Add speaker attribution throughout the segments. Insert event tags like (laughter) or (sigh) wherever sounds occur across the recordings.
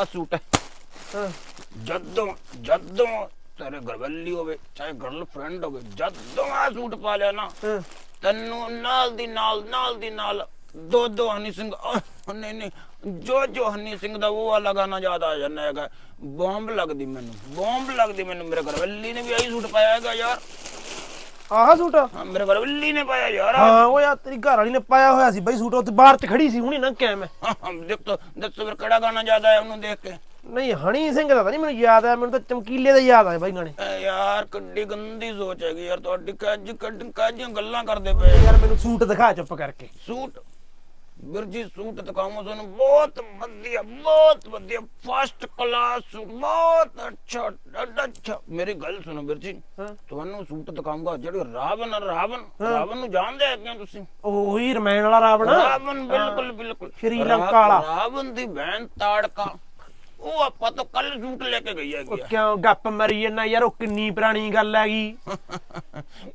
Speaker 1: ਆ ਸੂਟ ਹੈ। ਜਦੋਂ ਜਦੋਂ ਤੇਰੇ ਗਰਵੱਲੀ ਹੋਵੇ ਚਾਹੇ ਗਰਲਫ੍ਰੈਂਡ ਹੋਵੇ ਜਦੋਂ ਆ ਸੂਟ ਪਾ ਲਿਆ ਨਾ ਤੈਨੂੰ ਨਾਲ ਦੀ ਨਾਲ ਨਾਲ ਦੀ ਨਾਲ ਦੋ ਦੋ ਹਨੀ ਸਿੰਘ ਨਹੀਂ ਨਹੀਂ ਜੋ ਜੋ ਹਨੀ ਸਿੰਘ ਦਾ ਉਹ ਵਾਲਾ ਗਾਣਾ ਯਾਦ ਆ ਜਾਂਦਾ ਹੈਗਾ। ਬੰਬ ਲੱਗਦੀ ਮੈਨੂੰ ਬੰਬ ਲੱਗਦੀ ਮੈਨੂੰ ਮੇਰੇ ਘਰਵਾਲੀ ਨੇ ਵੀ ਆਹੀ ਸੂਟ ਪਾਇਆ ਹੈਗਾ ਯਾਰ।
Speaker 2: ਆਹ ਸੂਟ?
Speaker 1: ਹਾਂ, ਮੇਰੇ ਘਰਵਾਲੀ ਨੇ ਪਾਇਆ ਯਾਰ।
Speaker 2: ਹਾਂ ਉਹ ਯਾਰ ਤੇਰੀ ਘਰ ਵਾਲੀ ਨੇ ਪਾਇਆ ਹੋਇਆ ਸੀ ਬਈ ਸੂਟ ਉੱਥੇ ਬਾਹਰ ਚ ਖੜੀ ਸੀ ਹੁਣੀ ਨਾ ਕਿਆ ਮੈਂ।
Speaker 1: ਦੇਖ ਤੋ ਦੱਸੋ ਫਿਰ ਕਿਹੜਾ ਗਾਣਾ ਯਾਦ ਆਇਆ ਉਹਨੂੰ ਦੇਖ ਕੇ?
Speaker 2: ਨਹੀਂ ਹਣੀ ਸਿੰਘ ਦਾ ਤਾਂ ਨਹੀਂ ਮੈਨੂੰ ਯਾਦ ਆ ਮੈਨੂੰ ਤਾਂ ਚਮਕੀਲੇ ਦਾ ਯਾਦ ਆ ਬਾਈ ਗਾਣੇ।
Speaker 1: ਯਾਰ ਕਿੱਡੀ ਗੰਦੀ ਸੋਚ ਹੈਗੀ ਯਾਰ ਤੁਹਾਡੀ ਕੱਜ ਕੱਢ ਕਾਜੀਆਂ ਗੱਲਾਂ ਕਰਦੇ ਪਏ।
Speaker 2: ਯਾਰ ਮੈਨੂੰ ਸੂਟ ਦਿਖਾ ਚੁੱਪ ਕਰਕੇ।
Speaker 1: ਸੂਟ? ਬਿਰਜੀ ਸੂਟ ਦਿਖਾਵਾਂ ਤੁਹਾਨੂੰ ਬਹੁਤ ਵਧੀਆ ਬਹੁਤ ਵਧੀਆ ਫਸਟ ਕਲਾਸ ਬਹੁਤ ਅੱਛਾ ਡਾਢਾ ਅੱਛਾ। ਮੇਰੀ ਗੱਲ ਸੁਣੋ
Speaker 2: ਹਾਂ।
Speaker 1: ਤੁਹਾਨੂੰ ਸੂਟ ਦਿਖਾਉਂਗਾ ਜਿਹੜੇ ਰਾਵਣ ਆ, ਰਾਵਣ ਰਾਵਣ ਨੂੰ ਜਾਣਦੇ ਹੈਗੇ ਹੋ ਤੁਸੀਂ?
Speaker 2: ਉਹੀ ਰਮਾਇਣ ਵਾਲਾ ਰਾਵਣ।
Speaker 1: ਰਾਵਣ ਬਿਲਕੁਲ ਬਿਲਕੁਲ।
Speaker 2: ਸ਼੍ਰੀ
Speaker 1: ਰਾ-
Speaker 2: ਲੰਕਾ ਵਾਲਾ।
Speaker 1: ਰਾਵਣ ਦੀ ਬਹਿਨ ਤਾੜਕਾ। ਉਹ ਆਪਾਂ ਤਾਂ ਕੱਲ ਸੂਟ ਲੈ ਕੇ ਗਈ
Speaker 2: ਉਹ
Speaker 1: ਹੈਗੀ ਆ।
Speaker 2: ਕਿਉਂ ਗੱਪ ਮਰੀ ਜੰਨਾ ਯਾਰ ਉਹ ਕਿੰਨੀ ਪੁਰਾਣੀ ਗੱਲ ਹੈਗੀ।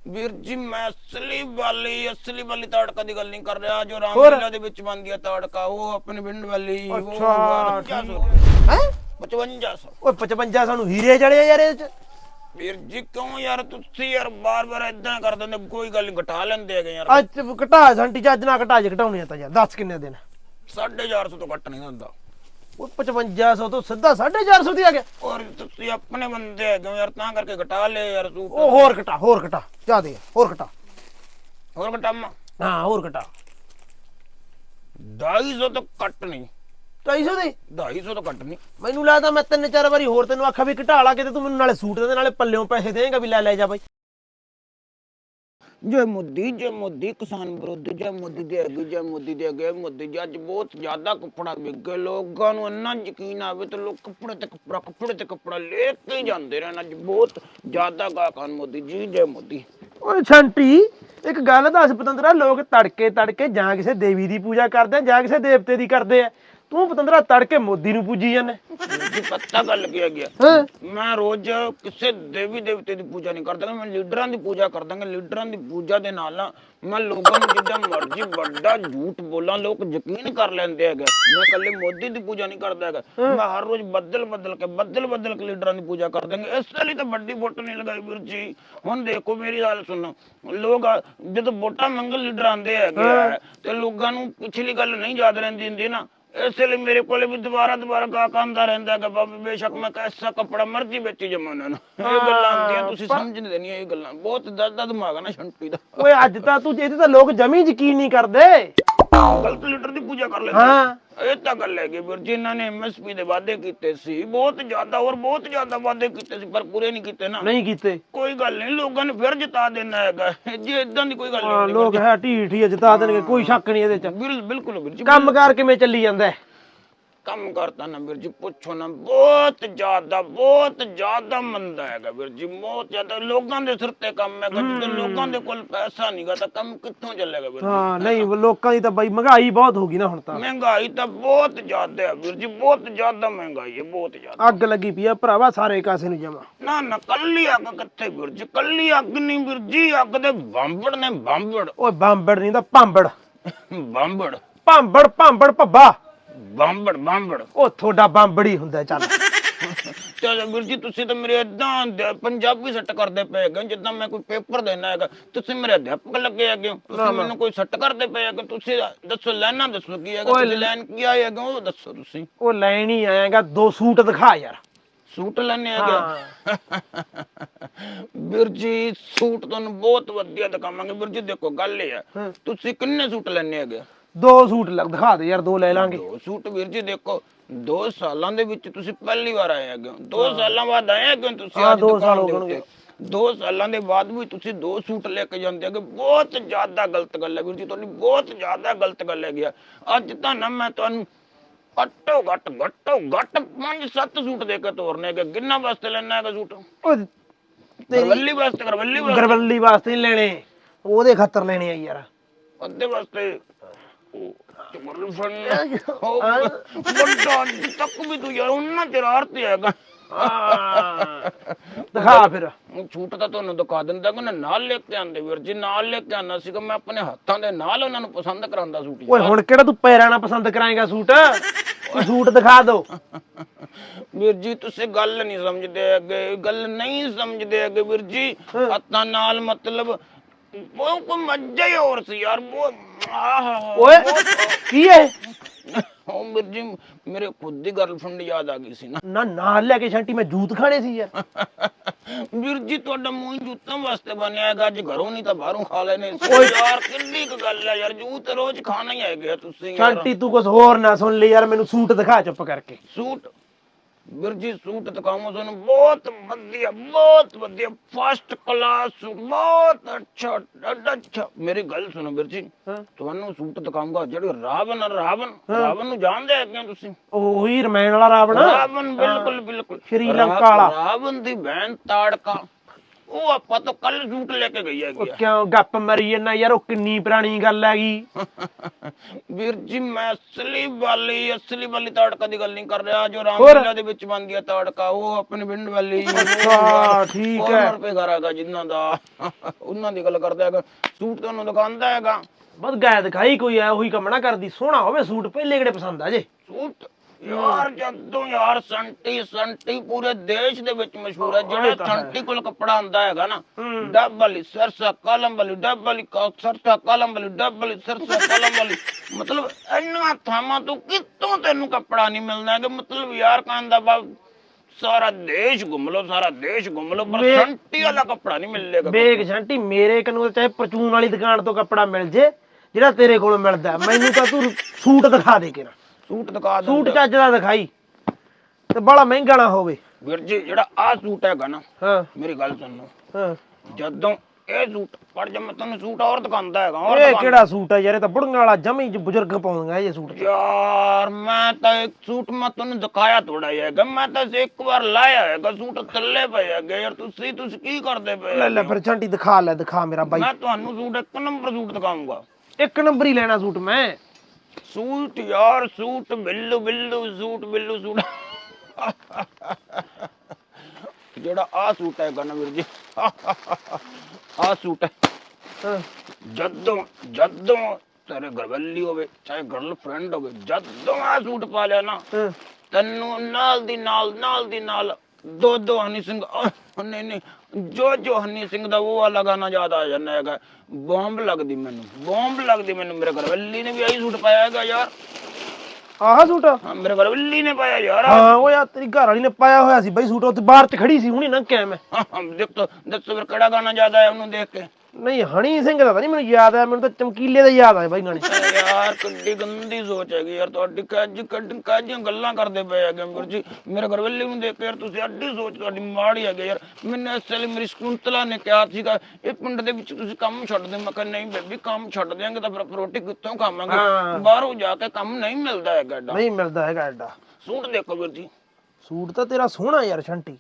Speaker 1: ਵੀਰ ਜੀ ਮੈਂ ਅਸਲੀ ਵਾਲੀ ਅਸਲੀ ਵਾਲੀ ਤਾੜਕਾ ਦੀ ਗੱਲ ਨਹੀਂ ਕਰ ਰਿਹਾ। ਜੋ? ਰਾਮਲੀਲਾ ਦੇ ਵਿੱਚ ਬਣਦੀ ਹੈ ਤਾੜਕਾ ਉਹ ਆਪਣੇ ਪਿੰਡ ਵਾਲੀ ਉਹ
Speaker 2: ਅੱਛਾ,
Speaker 1: 5500
Speaker 2: ਹੈ?
Speaker 1: 5500
Speaker 2: ਓਏ 55 ਸਾਨੂੰ ਹੀਰੇ ਜੜੇ ਯਾਰ ਇਹਦੇ ਚ।
Speaker 1: ਵੀਰ ਜੀ ਕਿਉਂ ਯਾਰ? ਤੁਸੀਂ ਯਾਰ ਬਾਰ-ਬਾਰ ਇਦਾਂ ਕਰ ਦਿੰਦੇ ਕੋਈ ਗੱਲ ਨਹੀਂ ਘਟਾ ਲੈਂਦੇ ਹੈਗੇ ਯਾਰ।
Speaker 2: ਅੱਜ ਘਟਾ ਸੰਟੀ ਚ ਅੱਜ ਨਾ ਘਟਾ ਜੇ ਘਟਾਉਣੀ ਆ ਤਾਂ ਯਾਰ ਦੱਸ ਕਿੰਨੇ ਦਿਨ?
Speaker 1: 450 ਤੋਂ ਘੱਟ ਨਹੀਂ ਹੁੰਦਾ।
Speaker 2: ਉਹ 5500 ਤੋਂ ਸਿੱਧਾ 450 ਦੀ ਆ ਗਿਆ।
Speaker 1: ਔਰ ਤੁਸੀਂ ਆਪਣੇ ਬੰਦੇ ਹੈਗੇ ਹੋ ਯਾਰ ਤਾਂ ਕਰਕੇ ਘਟਾ ਲਿਆ ਯਾਰ ਸੂਟ
Speaker 2: ਉਹ ਹੋਰ ਘਟਾ ਹੋਰ ਘਟਾ ਜਾ ਦੇ ਹੋਰ ਘਟਾ।
Speaker 1: ਹੋਰ ਘਟਾਮਾ
Speaker 2: ਹਾਂ ਹੋਰ ਘਟਾ।
Speaker 1: 250 ਤੋਂ ਘੱਟ ਨਹੀਂ।
Speaker 2: 250 ਦੀ?
Speaker 1: 250 ਤੋਂ ਘੱਟ ਨਹੀਂ।
Speaker 2: ਮੈਨੂੰ ਲੱਗਦਾ ਮੈਂ ਤਿੰਨ ਚਾਰ ਵਾਰੀ ਹੋਰ ਤੈਨੂੰ ਆਖਿਆ ਵੀ ਘਟਾ ਲਾ ਕੇ ਤੇ ਤੂੰ ਮੈਨੂੰ ਨਾਲੇ ਸੂਟ ਦੇ ਨਾਲੇ ਪੱਲਿਓਂ ਪੈਸੇ ਦੇਂਗਾ ਵੀ ਲੈ ਲੈ ਜਾ ਬਾਈ।
Speaker 1: ਜੈ ਮੋਦੀ ਜੈ ਮੋਦੀ ਕਿਸਾਨ ਵਿਰੋਧੀ, ਜੈ ਮੋਦੀ ਦੇ ਅੱਗੇ, ਜੈ ਮੋਦੀ ਦੇ ਅੱਗੇ, ਮੋਦੀ ਜੀ ਅੱਜ ਬਹੁਤ ਜ਼ਿਆਦਾ ਕੱਪੜਾ ਵਿਕ ਗਿਆ ਲੋਕਾਂ ਨੂੰ ਇੰਨਾ ਯਕੀਨ ਆਵੇ ਤੇ ਲੋਕ ਕੱਪੜੇ ਤੇ ਕੱਪੜਾ, ਕੱਪੜੇ ਤੇ ਕੱਪੜਾ ਲੈ ਕੇ ਜਾਂਦੇ ਰਹਿਣ। ਅੱਜ ਬਹੁਤ ਜ਼ਿਆਦਾ ਗਾਹਕ ਮੋਦੀ ਜੀ, ਜੈ ਮੋਦੀ।
Speaker 2: ਓਏ ਛੰਟੀ, ਇੱਕ ਗੱਲ ਦੱਸ ਪਤੰਦਰਾ, ਲੋਕ ਤੜਕੇ ਤੜਕੇ ਜਾਂ ਕਿਸੇ ਦੇਵੀ ਦੀ ਪੂਜਾ ਕਰਦੇ ਆ, ਜਾਂ ਕਿਸੇ ਦੇਵਤੇ ਦੀ ਕਰਦੇ ਆ। ਤੂੰ ਪਤੰਦਰਾ ਤੜਕੇ ਮੋਦੀ ਨੂੰ ਪੂਜੀ ਜਾਂਦੇ।
Speaker 1: ਜੀ ਪਤਾ ਗੱਲ ਕੀ ਗਿਆ
Speaker 2: ਹਾਂ?
Speaker 1: ਮੈਂ ਰੋਜ਼ ਕਿਸੇ ਦੇਵੀ ਦੇਵਤੇ ਦੀ ਪੂਜਾ ਨਹੀਂ ਕਰਦਾ ਮੈਂ ਲੀਡਰਾਂ ਦੀ ਪੂਜਾ ਕਰਦਾ ਲੀਡਰਾਂ ਦੀ ਪੂਜਾ ਦੇ ਨਾਲ ਨਾ ਮੈਂ ਲੋਕਾਂ ਨੂੰ ਜਿੱਦਾਂ ਮਰਜ਼ੀ ਵੱਡਾ ਝੂਠ ਬੋਲਾਂ ਲੋਕ ਯਕੀਨ ਕਰ ਲੈਂਦੇ ਹੈਗੇ ਮੈਂ ਕੱਲੇ ਮੋਦੀ ਦੀ ਪੂਜਾ ਨਹੀਂ ਕਰਦਾ ਹੈਗਾ। ਮੈਂ ਹਰ ਰੋਜ਼ ਬੱਦਲ ਬੱਦਲ ਕੇ ਬੱਦਲ ਬੱਦਲ ਕੇ ਲੀਡਰਾਂ ਦੀ ਪੂਜਾ ਕਰ ਦਾਂਗੇ ਇਸ ਲਈ ਤਾਂ ਵੱਡੀ ਵੋਟ ਨਹੀਂ ਲਗਾਈ ਵੀਰ ਜੀ। ਹੁਣ ਦੇਖੋ ਮੇਰੀ ਗੱਲ ਸੁਣੋ। ਲੋਕ ਜਦੋਂ ਵੋਟਾਂ ਮੰਗਣ ਲੀਡਰ ਆਉਂਦੇ ਹੈਗੇ ਆ, ਤੇ ਲੋਕਾਂ ਨੂੰ ਪਿਛਲੀ ਗੱਲ ਨਹੀਂ ਯਾਦ ਰਹਿੰਦੀ ਹੁੰਦੀ ਨਾ ਇਸ ਲਈ ਮੇਰੇ ਕੋਲੇ ਵੀ ਦੁਬਾਰਾ ਦੁਬਾਰਾ ਗਾਹਕ ਆਉਂਦਾ ਰਹਿੰਦਾ ਹੈਗਾ ਬਾਬਾ ਬੇਸ਼ੱਕ ਮੈਂ ਕੈਸਾ ਕੱਪੜਾ ਮਰਜ਼ੀ ਵੇਚੀ ਜਮਾਨਾ ਨੂੰ। ਇਹ ਗੱਲਾਂ ਆਉਂਦੀਆਂ ਤੁਸੀਂ ਸਮਝਦੇ ਨਹੀਂ ਇਹ ਗੱਲਾਂ। ਬਹੁਤ ਦਰਦ ਦਿਮਾਗ ਆ ਨਾ ਸ਼ੰਟੀ ਦਾ।
Speaker 2: ਓਏ ਅੱਜ ਤਾਂ ਤੂੰ ਇਹਦੇ ਤਾਂ ਲੋਕ ਜਮੀ ਯਕੀਨ ਨਹੀਂ ਕਰਦੇ।
Speaker 1: ਗਲਤ ਲੀਡਰ ਦੀ ਪੂਜਾ ਕਰ ਲੈਂਦੇ।
Speaker 2: ਹਾਂ।
Speaker 1: ਇਹ ਤਾਂ ਗੱਲ ਹੈਗੀ ਵੀਰ ਜੀ ਇਹਨਾਂ ਨੇ ਐਮਐਸਪੀ ਦੇ ਵਾਅਦੇ ਕੀਤੇ ਸੀ। ਬਹੁਤ ਜ਼ਿਆਦਾ ਔਰ ਬਹੁਤ ਜ਼ਿਆਦਾ ਵਾਅਦੇ ਕੀਤੇ ਸੀ ਪਰ ਪੂਰੇ ਨਹੀਂ ਕੀਤੇ ਨਾ।
Speaker 2: ਨਹੀਂ ਕੀਤੇ।
Speaker 1: ਕੋਈ ਗੱਲ ਨਹੀਂ ਲੋਕਾਂ ਨੇ ਫਿਰ ਜਿਤਾ ਦੇਣਾ ਹੈਗਾ। ਜੇ ਇਦਾਂ ਦੀ ਕੋਈ ਗੱਲ
Speaker 2: ਹਾਂ,
Speaker 1: ਨਹੀਂ
Speaker 2: ਲੋਕ ਹੈ ਢੀਠ ਹੀ ਆ, ਜਿਤਾ ਦੇਣਗੇ ਕੋਈ ਸ਼ੱਕ ਨਹੀਂ ਇਹਦੇ ਚ।
Speaker 1: ਬਿਲ ਬਿਲਕੁਲ ਵੀਰ ਜੀ
Speaker 2: ਕੰਮ ਕਾਰ ਕਿਵੇਂ ਚੱਲੀ ਜਾਂਦਾ ਹੈ?
Speaker 1: ਕੰਮ ਕਰਤਾ ਨਾ ਵੀਰ ਜੀ ਪੁੱਛੋ ਨਾ ਬਹੁਤ ਜ਼ਿਆਦਾ ਬਹੁਤ ਜ਼ਿਆਦਾ ਮੰਦਾ ਹੈਗਾ ਵੀਰ ਜੀ ਬਹੁਤ ਜ਼ਿਆਦਾ। ਲੋਕਾਂ ਦੇ ਸਿਰ ਤੇ ਕੰਮ ਹੈਗਾ ਜਦੋਂ ਲੋਕਾਂ ਦੇ ਕੋਲ ਪੈਸਾ ਨਹੀਂਗਾ ਤਾਂ ਕੰਮ ਕਿੱਥੋਂ ਚੱਲੇਗਾ ਵੀਰ ਜੀ?
Speaker 2: ਹਾਂ ਨਹੀਂ ਲੋਕਾਂ ਦੀ ਤਾਂ ਬਾਈ ਮਹਿੰਗਾਈ ਬਹੁਤ ਹੋ ਗਈ ਨਾ ਹੁਣ ਤਾਂ।
Speaker 1: ਮਹਿੰਗਾਈ ਤਾਂ ਬਹੁਤ ਜ਼ਿਆਦਾ ਹੈ ਵੀਰ ਜੀ ਬਹੁਤ ਜ਼ਿਆਦਾ ਮਹਿੰਗਾਈ ਹੈ ਬਹੁਤ ਜ਼ਿਆਦਾ।
Speaker 2: ਅੱਗ ਲੱਗੀ ਪਈ ਆ ਭਰਾਵਾ ਸਾਰੇ ਕਾਸੇ ਨੂੰ ਜਮਾ।
Speaker 1: ਨਾ ਨਾ ਕੱਲੀ ਅੱਗ ਕਿੱਥੇ ਵੀਰ ਜੀ ਕੱਲੀ ਅੱਗ ਨਹੀਂ ਵੀਰ ਜੀ ਅੱਗ ਦੇ ਬੰਬੜ ਨੇ ਬੰਬੜ।
Speaker 2: ਓਏ ਬੰਬੜ ਨਹੀਂ ਤਾਂ ਭਾਂਬੜ।
Speaker 1: ਬੰਬੜ।
Speaker 2: ਭਾਂਬੜ ਭਾਂਬੜ ਭੱਬਾ।
Speaker 1: ਬੰਬੜ ਬੰਬੜ।
Speaker 2: ਉਹ ਤੁਹਾਡਾ ਬੰਬੜ ਹੁੰਦਾ ਚੱਲ।
Speaker 1: ਚਲ ਵੀਰ ਜੀ ਤੁਸੀਂ ਤਾਂ ਮੇਰੇ ਇਦਾਂ ਪੰਜਾਬੀ ਸੱਟ ਕਰਦੇ ਪਏ ਹੋ, ਜਿੱਦਾਂ ਮੈਂ ਕੋਈ ਪੇਪਰ ਦੇਣਾ ਹੈਗਾ। ਤੁਸੀਂ ਮੇਰੇ ਅਧਿਆਪਕ ਲੱਗੇ ਹੈਗੇ ਹੋ ਤੁਸੀਂ ਮੈਨੂੰ ਕੋਈ ਸੱਟ ਕਰਦੇ ਪਏ ਹੈਗੇ ਤੁਸੀਂ ਦੱਸੋ ਲੈਣਾ ਦੱਸੋ ਕੀ ਹੈਗਾ ਤੁਸੀਂ ਲੈਣ ਕੀ ਆਏ ਹੈਗੇ ਉਹ ਦੱਸੋ ਤੁਸੀਂ।
Speaker 2: ਉਹ ਲੈਣ ਹੀ ਆਏਗਾ ਦੋ ਸੂਟ ਦਿਖਾ ਯਾਰ।
Speaker 1: ਸੂਟ ਲੈਣੇ ਹੈਗੇ ਵੀਰ ਜੀ ਸੂਟ ਤੁਹਾਨੂੰ ਬਹੁਤ ਵਧੀਆ ਦਿਖਾਵਾਂਗੇ। ਵੀਰ ਜੀ ਦੇਖੋ ਗੱਲ ਇਹ ਹੈ। ਤੁਸੀਂ ਕਿੰਨੇ ਸੂਟ ਲੈਣੇ ਹੈਗੇ
Speaker 2: ਦੋ ਸੂਟ ਲੱਗ ਦਿਖਾ ਦੇ ਯਾਰ ਦੋ ਲੈ ਲਾਂਗੇ।
Speaker 1: ਦੋ ਸੂਟ ਵੀਰ ਜੀ ਦੇਖੋ ਦੋ ਸਾਲਾਂ ਦੇ ਵਿੱਚ ਤੁਸੀਂ ਪਹਿਲੀ ਵਾਰ ਆਏ ਹੈਗੇ ਹੋ। ਦੋ ਸਾਲਾਂ ਬਾਅਦ ਆਏ ਹੈਗੇ ਹੋ ਤੁਸੀਂ
Speaker 2: ਹਾਂ,
Speaker 1: ਅੱਜ
Speaker 2: ਦੋ
Speaker 1: ਦੁਕਾਨ
Speaker 2: ਸਾਲ ਹੋ ਗਏ
Speaker 1: ਉੱਤੇ। ਦੋ ਸਾਲਾਂ ਦੇ ਬਾਅਦ ਵੀ ਤੁਸੀਂ ਦੋ ਸੂਟ ਲੈ ਕੇ ਜਾਂਦੇ ਹੈਗੇ। ਬਹੁਤ ਜ਼ਿਆਦਾ ਗਲਤ ਗੱਲ ਹੈ ਵੀਰ ਜੀ ਤੁਹਾਡੀ ਬਹੁਤ ਜ਼ਿਆਦਾ ਗਲਤ ਗੱਲ ਹੈਗੀ ਆ। ਅੱਜ ਤਾਂ ਨਾ ਮੈਂ ਤੁਹਾਨੂੰ ਘੱਟੋ ਘੱਟ ਘੱਟੋ ਘੱਟ 5-7 ਸੂਟ ਦੇ ਕੇ ਤੋਰਨੇ ਹੈਗੇ। ਕਿੰਨਾ ਵਾਸਤੇ ਲੈਣਾ ਹੈਗਾ ਸੂਟ? ਗਰਵੱਲੀ ਵਾਸਤੇ ਗਰਵੱਲੀ ਵਾਸਤੇ।
Speaker 2: ਗਰਬੱਲੀ ਵਾਸਤੇ ਨਹੀਂ ਲੈਣੇ। ਉਹਦੇ ਖਾਤਰ ਲੈਣੇ ਆ ਯਾਰ।
Speaker 1: ਅੱਧੇ ਵਾਸਤੇ ਉਹ ਚਮਰ ਫਣ ਉਹ ਵੱਡਾ (laughs) ਅੱਜ ਤੱਕ ਵੀ ਤੂੰ ਯਾਰ ਉਹਨਾਂ ਚਰਾਰ ਤੇ ਹੈਗਾ।
Speaker 2: ਹਾਂ। ਦਿਖਾ ਫਿਰ।
Speaker 1: ਉਹ ਛੂਟ ਤਾਂ ਤੁਹਾਨੂੰ ਦਿਖਾ ਦਿੰਦਾ ਕਿ ਉਹਨੇ ਨਾਲ ਲੈ ਕੇ ਆਂਦੇ ਵੀਰ ਜੀ ਨਾਲ ਲੈ ਕੇ ਆਣਾ ਸੀਗਾ। ਮੈਂ ਆਪਣੇ ਹੱਥਾਂ ਦੇ ਨਾਲ ਉਹਨਾਂ ਨੂੰ ਪਸੰਦ ਕਰਾਂਦਾ ਸੂਟ
Speaker 2: ਓਏ ਹੁਣ ਕਿਹੜਾ ਤੂੰ ਪੈਰਾਂ ਨਾਲ ਪਸੰਦ ਕਰਾਏਗਾ ਸੂਟ? ਉਹ ਸੂਟ ਦਿਖਾ ਦੋ।
Speaker 1: ਵੀਰ ਜੀ ਤੁਸੀਂ ਗੱਲ ਨਹੀਂ ਸਮਝਦੇ ਹੈਗੇ। ਗੱਲ ਨਹੀਂ ਸਮਝਦੇ ਹੈਗੇ ਵੀਰ ਜੀ। ਹੱਥਾਂ ਨਾਲ ਮਤਲਬ ਉਹ ਕੋ ਮੱਜਾ ਹੀ ਹੋਰ ਸੀ ਯਾਰ ਉਹ
Speaker 2: ਓਏ ਕੀ ਹੈ?
Speaker 1: ਉਹ ਵੀਰ ਜੀ ਮੇਰੇ ਖੁਦ ਦੀ ਗਰਲਫ੍ਰੈਂਡ ਯਾਦ ਆ ਗਈ ਸੀ ਨਾ।
Speaker 2: ਨਾ ਨਾਲ ਲੈ ਕੇ ਛੰਟੀ ਮੈਂ ਜੂਤ ਖਾਣੇ ਸੀ ਯਾਰ।
Speaker 1: ਵੀਰ ਜੀ ਤੁਹਾਡਾ ਮੂੰਹ ਜੁੱਤਾਂ ਵਾਸਤੇ ਬਣਿਆ ਹੈਗਾ ਅੱਜ ਘਰੋਂ ਨਹੀਂ ਤਾਂ ਬਾਹਰੋਂ ਖਾ ਸੀ। ਯਾਰ ਕਿੰਨੀ ਕੁ ਗੱਲ ਹੈ ਯਾਰ ਜੂਤ ਰੋਜ਼ ਖਾਣਾ ਹੀ ਹੈਗਾ ਤੁਸੀਂ ਯਾਰ।
Speaker 2: ਤੂੰ ਕੁਝ ਹੋਰ ਨਾ ਸੁਣ ਲਈ ਯਾਰ ਮੈਨੂੰ ਸੂਟ ਦਿਖਾ ਚੁੱਪ ਕਰਕੇ।
Speaker 1: ਸੂਟ? ਵੀਰ ਜੀ ਸੂਟ ਦਿਖਾਵਾਂ ਤੁਹਾਨੂੰ। ਬਹੁਤ ਵਧੀਆ ਬਹੁਤ ਵਧੀਆ ਫਸਟ ਕਲਾਸ ਸੂਟ ਬਹੁਤ ਅੱਛਾ ਡਾਢਾ ਅੱਛਾ। ਮੇਰੀ ਗੱਲ ਸੁਣੋ ਵੀਰ ਜੀ ਤੁਹਾਨੂੰ ਸੂਟ ਦਿਖਾਉਂਗਾ ਜਿਹੜੇ ਰਾਵਣ ਰਾਵਣ ਰਾਵਣ ਨੂੰ ਜਾਣਦੇ ਹੋ ਤੁਸੀਂ?
Speaker 2: ਉਹੀ ਰਮੈਣ ਵਾਲਾ ਰਾਵਣ।
Speaker 1: ਰਾਵਣ ਬਿਲਕੁਲ ਬਿਲਕੁਲ।
Speaker 2: ਸ਼੍ਰੀ
Speaker 1: ਰਾ-
Speaker 2: ਲੰਕਾ ਵਾਲਾ।
Speaker 1: ਰਾਵਣ ਦੀ ਭੈਣ ਤਾੜਕਾ। ਉਹ ਆਪਾਂ ਤਾਂ ਕੱਲ ਸੂਟ ਲੈ ਕੇ ਗਈ ਹੈਗੀ ਆ।
Speaker 2: ਕਿਉਂ ਗੱਪ ਮਰੀ ਜੰਨਾ ਯਾਰ ਉਹ ਕਿੰਨੀ ਪੁਰਾਣੀ ਗੱਲ ਹੈਗੀ।
Speaker 1: ਵੀਰ ਜੀ ਮੈਂ ਅਸਲੀ ਵਾਲੀ ਅਸਲੀ ਵਾਲੀ ਤਾੜਕਾ ਦੀ ਗੱਲ ਨਹੀਂ ਕਰ ਰਿਹਾ। ਜੋ
Speaker 2: ਹੋਰ?
Speaker 1: ਰਾਮਲੀਲਾ ਦੇ ਵਿੱਚ ਬਣਦੀ ਹੈ ਤਾੜਕਾ ਉਹ ਆਪਣੇ ਪਿੰਡ ਵਾਲੀ।
Speaker 2: ਅੱਛਾ, ਠੀਕ ਹੈ।
Speaker 1: ਪੇ ਘਰ ਹੈਗਾ ਜਿਨ੍ਹਾਂ ਦਾ। ਉਹਨਾਂ ਦੀ ਗੱਲ ਕਰਦਾ ਹੈਗਾ। ਸੂਟ ਤੁਹਾਨੂੰ ਦਿਖਾਉਂਦਾ ਹੈਗਾ।
Speaker 2: ਬਸ ਗਾਇ ਦਿਖਾਈ ਕੋਈ ਐ ਉਹੀ ਕੰਮ ਨਾ ਕਰਦੀ। ਸੋਹਣਾ ਹੋਵੇ ਸੂਟ ਪਹਿਲੇ ਕਿਹੜੇ ਪਸੰਦ ਆ ਜੇ?
Speaker 1: ਸੂਟ ਯਾਰ ਜਦੋਂ ਯਾਰ ਸੰਟੀ ਸੰਟੀ ਪੂਰੇ ਦੇਸ਼ ਦੇ ਵਿੱਚ ਮਸ਼ਹੂਰ ਹੈ ਜਿਹੜਾ। ਸੰਟੀ ਕੋਲ ਕੱਪੜਾ ਆਂਦਾ ਹੈਗਾ ਨਾ
Speaker 2: ਹੂੰ।
Speaker 1: ਡੱਬ ਵਾਲੀ ਸਰਸਾ ਕਲਮ ਵਾਲੀ ਡੱਬ ਵਾਲੀ ਕ- ਸਰਸਾ ਕਲਮ ਵਾਲੀ ਡੱਬ ਵਾਲੀ ਸਰਸਾ ਕਲਮ ਵਾਲੀ ਮਤਲਬ ਇੰਨਾ ਥਾਵਾਂ ਤੋਂ ਕਿਤੋਂ ਤੈਨੂੰ ਕੱਪੜਾ ਨਹੀਂ ਮਿਲਦਾ ਹੈਗਾ ਮਤਲਬ ਯਾਰ ਕਹਿੰਦਾ ਬਾ ਸਾਰਾ ਦੇਸ਼ ਘੁੰਮ ਲਓ ਸਾਰਾ ਦੇਸ਼ ਘੁੰਮ ਲਓ ਪਰ ਸੰਟੀ ਵਾਲਾ ਕੱਪੜਾ ਨਹੀਂ ਮਿਲੇਗਾ
Speaker 2: ਬੇਗ ਛੰਟੀ ਮੇਰੇ ਕਨੂੰ ਚਾਹੇ ਪਰਚੂਨ ਵਾਲੀ ਦੁਕਾਨ ਤੋਂ ਕੱਪੜਾ ਮਿਲ ਜੇ ਜਿਹੜਾ ਤੇਰੇ ਕੋਲੋਂ ਮਿਲਦਾ। ਮੈਨੂੰ ਤਾਂ ਤੂੰ ਸੂਟ ਦਿਖਾ ਦੇ ਕੇ
Speaker 1: ਸੂਟ ਦਿਖਾ
Speaker 2: ਸੂਟ
Speaker 1: ਦਿੰਦੇ
Speaker 2: ਚੱਜ ਦਾ ਦਿਖਾਈ। ਤੇ ਬੜਾ ਮਹਿੰਗਾ ਨਾ ਹੋਵੇ।
Speaker 1: ਵੀਰ ਜੀ ਜਿਹੜਾ ਆ ਸੂਟ ਹੈਗਾ ਨਾ
Speaker 2: ਹਾਂ।
Speaker 1: ਮੇਰੀ ਗੱਲ ਸੁਣੋ।
Speaker 2: ਹਾਂ।
Speaker 1: ਜਦੋਂ ਇਹ ਸੂਟ ਪਰ ਜੇ ਮੈਂ ਤੁਹਾਨੂੰ ਸੂਟ ਹੋਰ ਦਿਖਾਉਂਦਾ ਹੈਗਾ ਹੋਰ
Speaker 2: ਇਹ
Speaker 1: ਦਿਖਾਉਂਦਾ-
Speaker 2: ਕਿਹੜਾ ਸੂਟ ਹੈ ਯਾਰ ਇਹ ਤਾਂ ਬੁੜੀਆਂ ਵਾਲਾ ਜਮੀ ਚ ਬਜ਼ੁਰਗ ਪਾਉਂਦੀਆਂ ਇਹ ਸੂਟ।
Speaker 1: ਯਾਰ ਮੈਂ ਤਾਂ ਇੱਕ ਸੂਟ ਮੈਂ ਤੁਹਾਨੂੰ ਦਿਖਾਇਆ ਥੋੜਾ ਜਿਹਾ ਹੈਗਾ ਮੈਂ ਤਾਂ ਇੱਕ ਵਾਰ ਲਾਇਆ ਹੈਗਾ ਸੂਟ ਥੱਲੇ ਪਏ ਹੈਗੇ ਯਾਰ ਤੁਸੀਂ ਤੁਸੀਂ ਕੀ ਕਰਦੇ ਪਏ
Speaker 2: ਲੈ ਲੈ ਫਿਰ ਛੰਟੀ ਦਿਖਾ ਲੈ ਦਿਖਾ ਮੇਰਾ ਬਾਈ।
Speaker 1: ਮੈਂ ਤੁਹਾਨੂੰ ਸੂਟ ਇੱਕ ਨੰਬਰ ਸੂਟ ਦਿਖਾਉਂਗਾ
Speaker 2: ਇੱਕ ਨੰਬਰ ਹੀ ਲੈਣਾ ਸੂਟ ਮੈਂ।
Speaker 1: ਸੂਟ ਯਾਰ, suit Billu Billu, suit Billu, suit. ਜਿਹੜਾ ਆ ਸੂਟ ਹੈਗਾ ਨਾ ਵੀਰ ਜੀ। ਆ ਸੂਟ ਹੈ। ਜਦੋਂ ਜਦੋਂ ਤੇਰੇ ਘਰਵਾਲੀ ਹੋਵੇ, ਚਾਹੇ ਗਰਲਫ੍ਰੈਂਡ ਹੋਵੇ, ਜਦੋਂ ਆ ਸੂਟ ਪਾ ਲਿਆ ਨਾ, ਤੈਨੂੰ ਨਾਲ ਦੀ ਨਾਲ ਨਾਲ ਦੀ ਨਾਲ ਦੋ ਦੋ ਹਨੀ ਸਿੰਘ ਨਹੀਂ ਨਹੀਂ ਜੋ ਜੋ ਹਨੀ ਸਿੰਘ ਦਾ ਉਹ ਵਾਲਾ ਗਾਣਾ ਯਾਦ ਆ ਜਾਂਦਾ ਹੈਗਾ। ਬੰਬ ਲੱਗਦੀ ਮੈਨੂੰ ਬੰਬ ਲੱਗਦੀ ਮੈਨੂੰ ਮੇਰੇ ਘਰਵਾਲੀ ਨੇ ਵੀ ਆਹੀ ਸੂਟ ਪਾਇਆ ਹੈਗਾ ਯਾਰ।
Speaker 2: ਆਹ ਸੂਟ?
Speaker 1: ਹਾਂ ਮੇਰੇ ਘਰਵਾਲੀ ਨੇ ਪਾਇਆ ਯਾਰ।
Speaker 2: ਹਾਂ ਉਹ ਯਾਰ ਤੇਰੀ ਘਰ ਵਾਲੀ ਨੇ ਪਾਇਆ ਹੋਇਆ ਸੀ ਬਾਈ ਸੂਟ ਉੱਥੇ ਬਾਹਰ ਚ ਖੜੀ ਸੀ ਹੁਣੀ ਲੰਘਿਆ ਮੈਂ।
Speaker 1: ਹਾਂ, ਹਾਂ, ਦੇਖ ਤੋ ਦੱਸੋ ਫਿਰ ਕਿਹੜਾ ਗਾਣਾ ਯਾਦ ਆਇਆ ਉਹਨੂੰ ਦੇਖ ਕੇ।
Speaker 2: ਨਹੀਂ ਹਣੀ ਸਿੰਘ ਦਾ ਤਾਂ ਨਹੀਂ ਮੈਨੂੰ ਯਾਦ ਆਇਆ ਮੈਨੂੰ ਤਾਂ ਚਮਕੀਲੇ ਦਾ ਯਾਦ ਆਇਆ ਬਾਈ ਗਾਣੇ
Speaker 1: ਯਾਰ ਕਿੱਡੀ ਗੰਦੀ ਸੋਚ ਹੈਗੀ ਯਾਰ ਤੁਹਾਡੀ। ਕੱਜ ਕੱਢ ਕੱਜੀਆਂ ਗੱਲਾਂ ਕਰਦੇ ਪਏ ਹੈਗੇ ਵੀਰ ਜੀ ਮੇਰੇ ਘਰਵਾਲੀ ਨੂੰ ਦੇਖ ਕੇ ਯਾਰ ਤੁਸੀਂ ਅੱਡੀ ਸੋਚ ਤੁਹਾਡੀ ਮਾੜੀ ਹੈਗੀ ਯਾਰ। ਮੈਨੂੰ ਇਸ ਲਈ ਮੇਰੀ ਸਕੁੰਤਲਾ ਨੇ ਕਿਹਾ ਸੀਗਾ ਇਹ ਪਿੰਡ ਦੇ ਵਿੱਚ ਤੁਸੀਂ ਕੰਮ ਛੱਡ ਦੇ ਮੈਂ ਕਿਹਾ ਨਹੀਂ ਬੇਬੀ ਕੰਮ ਛੱਡ ਦਿਆਂਗੇ ਤਾਂ ਫਿਰ ਰੋਟੀ ਕਿੱਥੋਂ ਖਾਵਾਂਗੇ। ਬਾਹਰੋਂ ਜਾ ਕੇ ਕੰਮ ਨਹੀਂ ਮਿਲਦਾ ਹੈਗਾ ਏਡਾ
Speaker 2: ਨਹੀਂ ਮਿਲਦਾ ਹੈਗਾ ਐਡਾ।
Speaker 1: ਸੂਟ ਦੇਖੋ ਵੀਰ ਜੀ
Speaker 2: ਸੂਟ ਤਾਂ ਤੇਰਾ ਸੋਹਣਾ ਯਾਰ ਛੰਟੀ